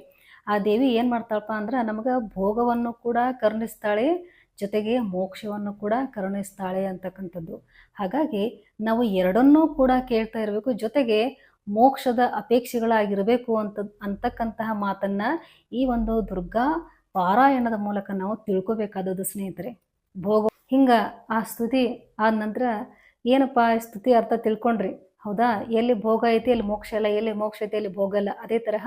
Speaker 1: ಆ ದೇವಿ ಏನು ಮಾಡ್ತಾಳಪ್ಪ ಅಂದ್ರೆ ನಮಗೆ ಭೋಗವನ್ನು ಕೂಡ ಕರುಣಿಸ್ತಾಳೆ, ಜೊತೆಗೆ ಮೋಕ್ಷವನ್ನು ಕೂಡ ಕರುಣಿಸ್ತಾಳೆ ಅಂತಕ್ಕಂಥದ್ದು. ಹಾಗಾಗಿ ನಾವು ಎರಡನ್ನೂ ಕೂಡ ಕೇಳ್ತಾ ಇರಬೇಕು, ಜೊತೆಗೆ ಮೋಕ್ಷದ ಅಪೇಕ್ಷೆಗಳಾಗಿರಬೇಕು ಅಂತ, ಅಂತಕ್ಕಂತಹ ಮಾತನ್ನ ಈ ಒಂದು ದುರ್ಗಾ ಪಾರಾಯಣದ ಮೂಲಕ ನಾವು ತಿಳ್ಕೋಬೇಕಾದದ್ದು ಸ್ನೇಹಿತರೆ. ಭೋಗ ಹಿಂಗ ಆ ಸ್ತುತಿ ಆದ ನಂತರ ಏನಪ್ಪ ಸ್ತುತಿ ಅರ್ಥ ತಿಳ್ಕೊಂಡ್ರಿ? ಹೌದಾ? ಎಲ್ಲಿ ಭೋಗ ಐತಿ, ಅಲ್ಲಿ ಮೋಕ್ಷ ಇಲ್ಲ. ಎಲ್ಲಿ ಮೋಕ್ಷ ಐತಿ, ಅಲ್ಲಿ ಭೋಗ ಇಲ್ಲ. ಅದೇ ತರಹ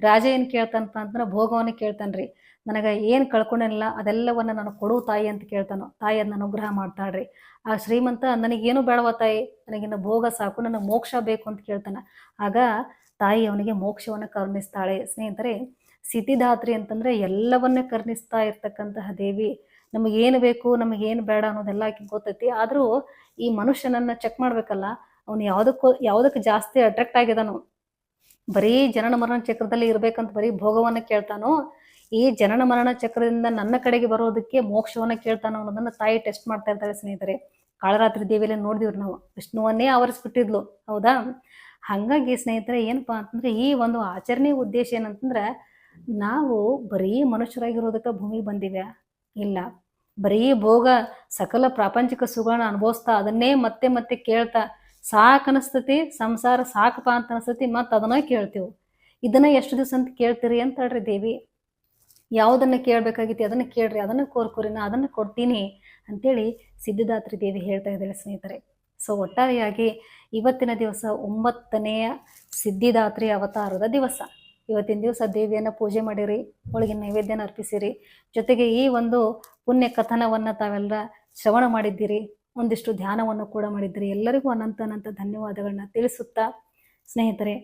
Speaker 1: ರಾಜ ಏನು ಕೇಳ್ತಾನಪ್ಪ ಅಂತಂದ್ರೆ ಭೋಗವನ್ನು ಕೇಳ್ತಾನ್ರಿ. ನನಗೆ ಏನು ಕಳ್ಕೊಂಡಿಲ್ಲ ಅದೆಲ್ಲವನ್ನು ನಾನು ಕೊಡು ತಾಯಿ ಅಂತ ಕೇಳ್ತಾನೋ, ತಾಯಿ ಅದನ್ನ ಅನುಗ್ರಹ ಮಾಡ್ತಾಳ್ರಿ. ಆ ಶ್ರೀಮಂತ, ನನಗೇನು ಬೇಡವ ತಾಯಿ? ನನಗಿನ್ನ ಭೋಗ ಸಾಕು ನನಗೆ ಮೋಕ್ಷ ಬೇಕು ಅಂತ ಕೇಳ್ತಾನೆ. ಆಗ ತಾಯಿ ಅವನಿಗೆ ಮೋಕ್ಷವನ್ನು ಕರುಣಿಸ್ತಾಳೆ. ಸ್ನೇಹಿತರೆ ಸಿದ್ಧಿದಾತ್ರಿ ಅಂತಂದ್ರೆ ಎಲ್ಲವನ್ನೇ ಕರ್ಣಿಸ್ತಾ ಇರ್ತಕ್ಕಂತಹ ದೇವಿ ನಮಗೇನು ಬೇಕು, ನಮಗೇನು ಬೇಡ ಅನ್ನೋದೆಲ್ಲ ಆಕೆ ಗೊತ್ತೈತಿ. ಆದರೂ ಈ ಮನುಷ್ಯನನ್ನ ಚೆಕ್ ಮಾಡ್ಬೇಕಲ್ಲ, ಅವನು ಯಾವುದಕ್ಕೂ, ಯಾವುದಕ್ಕೆ ಜಾಸ್ತಿ ಅಟ್ರಾಕ್ಟ್ ಆಗಿದಾನೋ, ಬರೀ ಜನನ ಮರಣ ಚಕ್ರದಲ್ಲಿ ಇರಬೇಕಂತ ಬರೀ ಭೋಗವನ್ನ ಕೇಳ್ತಾನೋ, ಈ ಜನನ ಮರಣ ಚಕ್ರದಿಂದ ನನ್ನ ಕಡೆಗೆ ಬರೋದಕ್ಕೆ ಮೋಕ್ಷವನ್ನ ಕೇಳ್ತಾನೋ ಅನ್ನೋದನ್ನ ತಾಯಿ ಟೆಸ್ಟ್ ಮಾಡ್ತಾ ಇರ್ತಾಳೆ ಸ್ನೇಹಿತರೆ. ಕಾಳರಾತ್ರಿ ದೇವಿಯಲ್ಲಿ ನೋಡಿದಿವ್ರಿ ನಾವು. ವಿಷ್ಣುವನ್ನೇ ಆವರಿಸ್ಬಿಟ್ಟಿದ್ಲು, ಹೌದಾ? ಹಾಗಾಗಿ ಸ್ನೇಹಿತರೆ, ಏನಪ್ಪಾ ಅಂತಂದ್ರೆ ಈ ಒಂದು ಆಚರಣೆ ಉದ್ದೇಶ ಏನಂತಂದ್ರೆ, ನಾವು ಬರೀ ಮನುಷ್ಯರಾಗಿರೋದಕ್ಕೆ ಭೂಮಿ ಬಂದಿವೆ. ಇಲ್ಲ. ಬರೀ ಭೋಗ ಸಕಲ ಪ್ರಾಪಂಚಿಕ ಸುಖಗಳನ್ನ ಅನುಭವಿಸ್ತಾ ಅದನ್ನೇ ಮತ್ತೆ ಮತ್ತೆ ಕೇಳ್ತಾ, ಸಾಕ್ ಅನಿಸ್ತತಿ, ಸಂಸಾರ ಸಾಕಪ್ಪ ಅಂತ ಅನಿಸ್ತತಿ ಮತ್ತೆ ಅದನ್ನ ಕೇಳ್ತೀವಿ. ಇದನ್ನ ಎಷ್ಟು ದಿವಸ ಅಂತ ಕೇಳ್ತೀರಿ ಅಂತ ಹೇಳ್ರಿ ದೇವಿ. ಯಾವುದನ್ನ ಕೇಳಬೇಕಾಗಿತ್ತು ಅದನ್ನ ಕೇಳ್ರಿ, ಅದನ್ನ ಕೋರ್ಕೋರಿ, ನಾ ಅದನ್ನ ಕೊಡ್ತೀನಿ ಅಂತೇಳಿ ಸಿದ್ಧಿದಾತ್ರಿ ದೇವಿ ಹೇಳ್ತಾ ಇದ್ದಾಳೆ ಸ್ನೇಹಿತರೆ. ಸೊ ಒಟ್ಟಾರೆಯಾಗಿ ಇವತ್ತಿನ ದಿವಸ ಒಂಬತ್ತನೆಯ ಸಿದ್ಧಿದಾತ್ರಿ ಅವತಾರದ ದಿವಸ. ಇವತ್ತಿನ ದಿವಸ ದೇವಿಯನ್ನು ಪೂಜೆ ಮಾಡಿರಿ ಅವಳಿಗೆ ನೈವೇದ್ಯನ ಅರ್ಪಿಸಿರಿ. ಜೊತೆಗೆ ಈ ಒಂದು ಪುಣ್ಯ ಕಥನವನ್ನು ತಾವೆಲ್ಲ ಶ್ರವಣ ಮಾಡಿದ್ದೀರಿ, ಒಂದಿಷ್ಟು ಧ್ಯಾನವನ್ನು ಕೂಡ ಮಾಡಿದ್ದೀರಿ. ಎಲ್ಲರಿಗೂ ಅನಂತ ಅನಂತ ಧನ್ಯವಾದಗಳನ್ನ ತಿಳಿಸುತ್ತಾ, ಸ್ನೇಹಿತರೆ,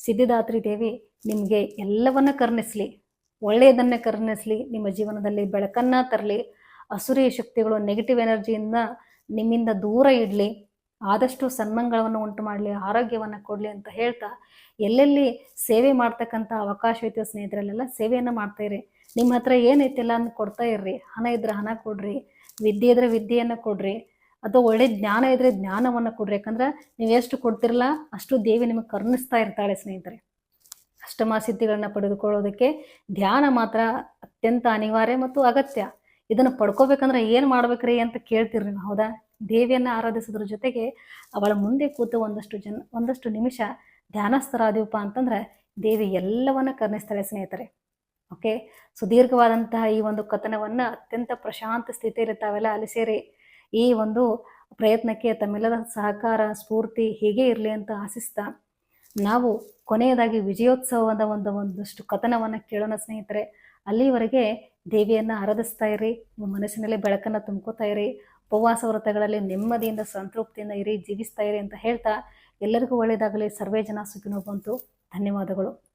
Speaker 1: ಸಿದ್ಧಿದಾತ್ರಿ ದೇವಿ ನಿಮಗೆ ಎಲ್ಲವನ್ನ ಕರ್ಣಿಸ್ಲಿ, ಒಳ್ಳೆಯದನ್ನೇ ಕರ್ಣಿಸ್ಲಿ, ನಿಮ್ಮ ಜೀವನದಲ್ಲಿ ಬೆಳಕನ್ನ ತರಲಿ, ಅಸುರಿ ಶಕ್ತಿಗಳು ನೆಗೆಟಿವ್ ಎನರ್ಜಿಯಿಂದ ನಿಮ್ಮಿಂದ ದೂರ ಇಡಲಿ. ಆದಷ್ಟು ಸನ್ಮಂಗಳವನ್ನು ಉಂಟು ಮಾಡಲಿ ಆರೋಗ್ಯವನ್ನು ಕೊಡಲಿ ಅಂತ ಹೇಳ್ತಾ ಎಲ್ಲೆಲ್ಲಿ ಸೇವೆ ಮಾಡ್ತಕ್ಕಂಥ ಅವಕಾಶ ಐತೆ ಸ್ನೇಹಿತರಲ್ಲೆಲ್ಲ ಸೇವೆಯನ್ನು ಮಾಡ್ತಾ ಇರಿ. ನಿಮ್ಮ ಹತ್ರ ಏನೈತಿಲ್ಲ ಅಂತ ಕೊಡ್ತಾ ಇರ್ರಿ? ಹಣ ಇದ್ರೆ ಹಣ ಕೊಡ್ರಿ, ವಿದ್ಯೆ ಇದ್ರೆ ವಿದ್ಯೆಯನ್ನು ಕೊಡ್ರಿ ಅಥವಾ ಒಳ್ಳೆ ಜ್ಞಾನ ಇದ್ರೆ ಜ್ಞಾನವನ್ನು ಕೊಡ್ರಿ. ಯಾಕಂದ್ರೆ ನೀವು ಎಷ್ಟು ಕೊಡ್ತಿರಲ್ಲ ಅಷ್ಟು ದೇವಿ ನಿಮಗೆ ಕರುಣಿಸ್ತಾ ಇರ್ತಾಳೆ ಸ್ನೇಹಿತರೆ. ಅಷ್ಟಮ ಸಿದ್ಧಿಗಳನ್ನ ಪಡೆದುಕೊಳ್ಳೋದಕ್ಕೆ ಧ್ಯಾನ ಮಾತ್ರ ಅತ್ಯಂತ ಅನಿವಾರ್ಯ ಮತ್ತು ಅಗತ್ಯ. ಇದನ್ನು ಪಡ್ಕೋಬೇಕಂದ್ರೆ ಏನು ಮಾಡ್ಬೇಕ್ರಿ ಅಂತ ಕೇಳ್ತಿರ್ರಿ ನಾವು, ಹೌದಾ? ದೇವಿಯನ್ನು ಆರಾಧಿಸೋದ್ರ ಜೊತೆಗೆ ಅವಳ ಮುಂದೆ ಕೂತು ಒಂದಷ್ಟು ಜನ, ಒಂದಷ್ಟು ನಿಮಿಷ ಧ್ಯಾನಸ್ಥರಾದೀವಪ್ಪ ಅಂತಂದ್ರೆ ದೇವಿ ಎಲ್ಲವನ್ನ ಕರ್ಣಿಸ್ತಾಳೆ ಸ್ನೇಹಿತರೆ. ಓಕೆ? ಸುದೀರ್ಘವಾದಂತಹ ಈ ಒಂದು ಕಥನವನ್ನು ಅತ್ಯಂತ ಪ್ರಶಾಂತ ಸ್ಥಿತಿಯಲ್ಲಿ ತಾವೆಲ್ಲ ಸೇರಿ ಈ ಒಂದು ಪ್ರಯತ್ನಕ್ಕೆ ತಮ್ಮೆಲ್ಲರ ಸಹಕಾರ, ಸ್ಫೂರ್ತಿ ಹೀಗೆ ಇರಲಿ ಅಂತ ಆಶಿಸ್ತಾ ನಾವು ಕೊನೆಯದಾಗಿ ವಿಜಯೋತ್ಸವದ ಒಂದು, ಒಂದಷ್ಟು ಕಥನವನ್ನು ಕೇಳೋಣ ಸ್ನೇಹಿತರೆ. ಅಲ್ಲಿವರೆಗೆ ದೇವಿಯನ್ನು ಆರಾಧಿಸ್ತಾ ಇರಿ. ನಿಮ್ಮ ಮನಸ್ಸಿನಲ್ಲಿ ಬೆಳಕನ್ನು ತುಂಬ್ಕೋತಾ ಇರಿ. ಉಪವಾಸ ವ್ರತಗಳಲ್ಲಿ ನೆಮ್ಮದಿಯಿಂದ, ಸಂತೃಪ್ತಿಯಿಂದ ಇರಿ, ಜೀವಿಸ್ತಾ ಇರಿ ಅಂತ ಹೇಳ್ತಾ ಎಲ್ಲರಿಗೂ ಒಳ್ಳೆಯದಾಗಲಿ. ಸರ್ವೇ ಜನ ಸುಖಿನೋ ಬಂತು. ಧನ್ಯವಾದಗಳು.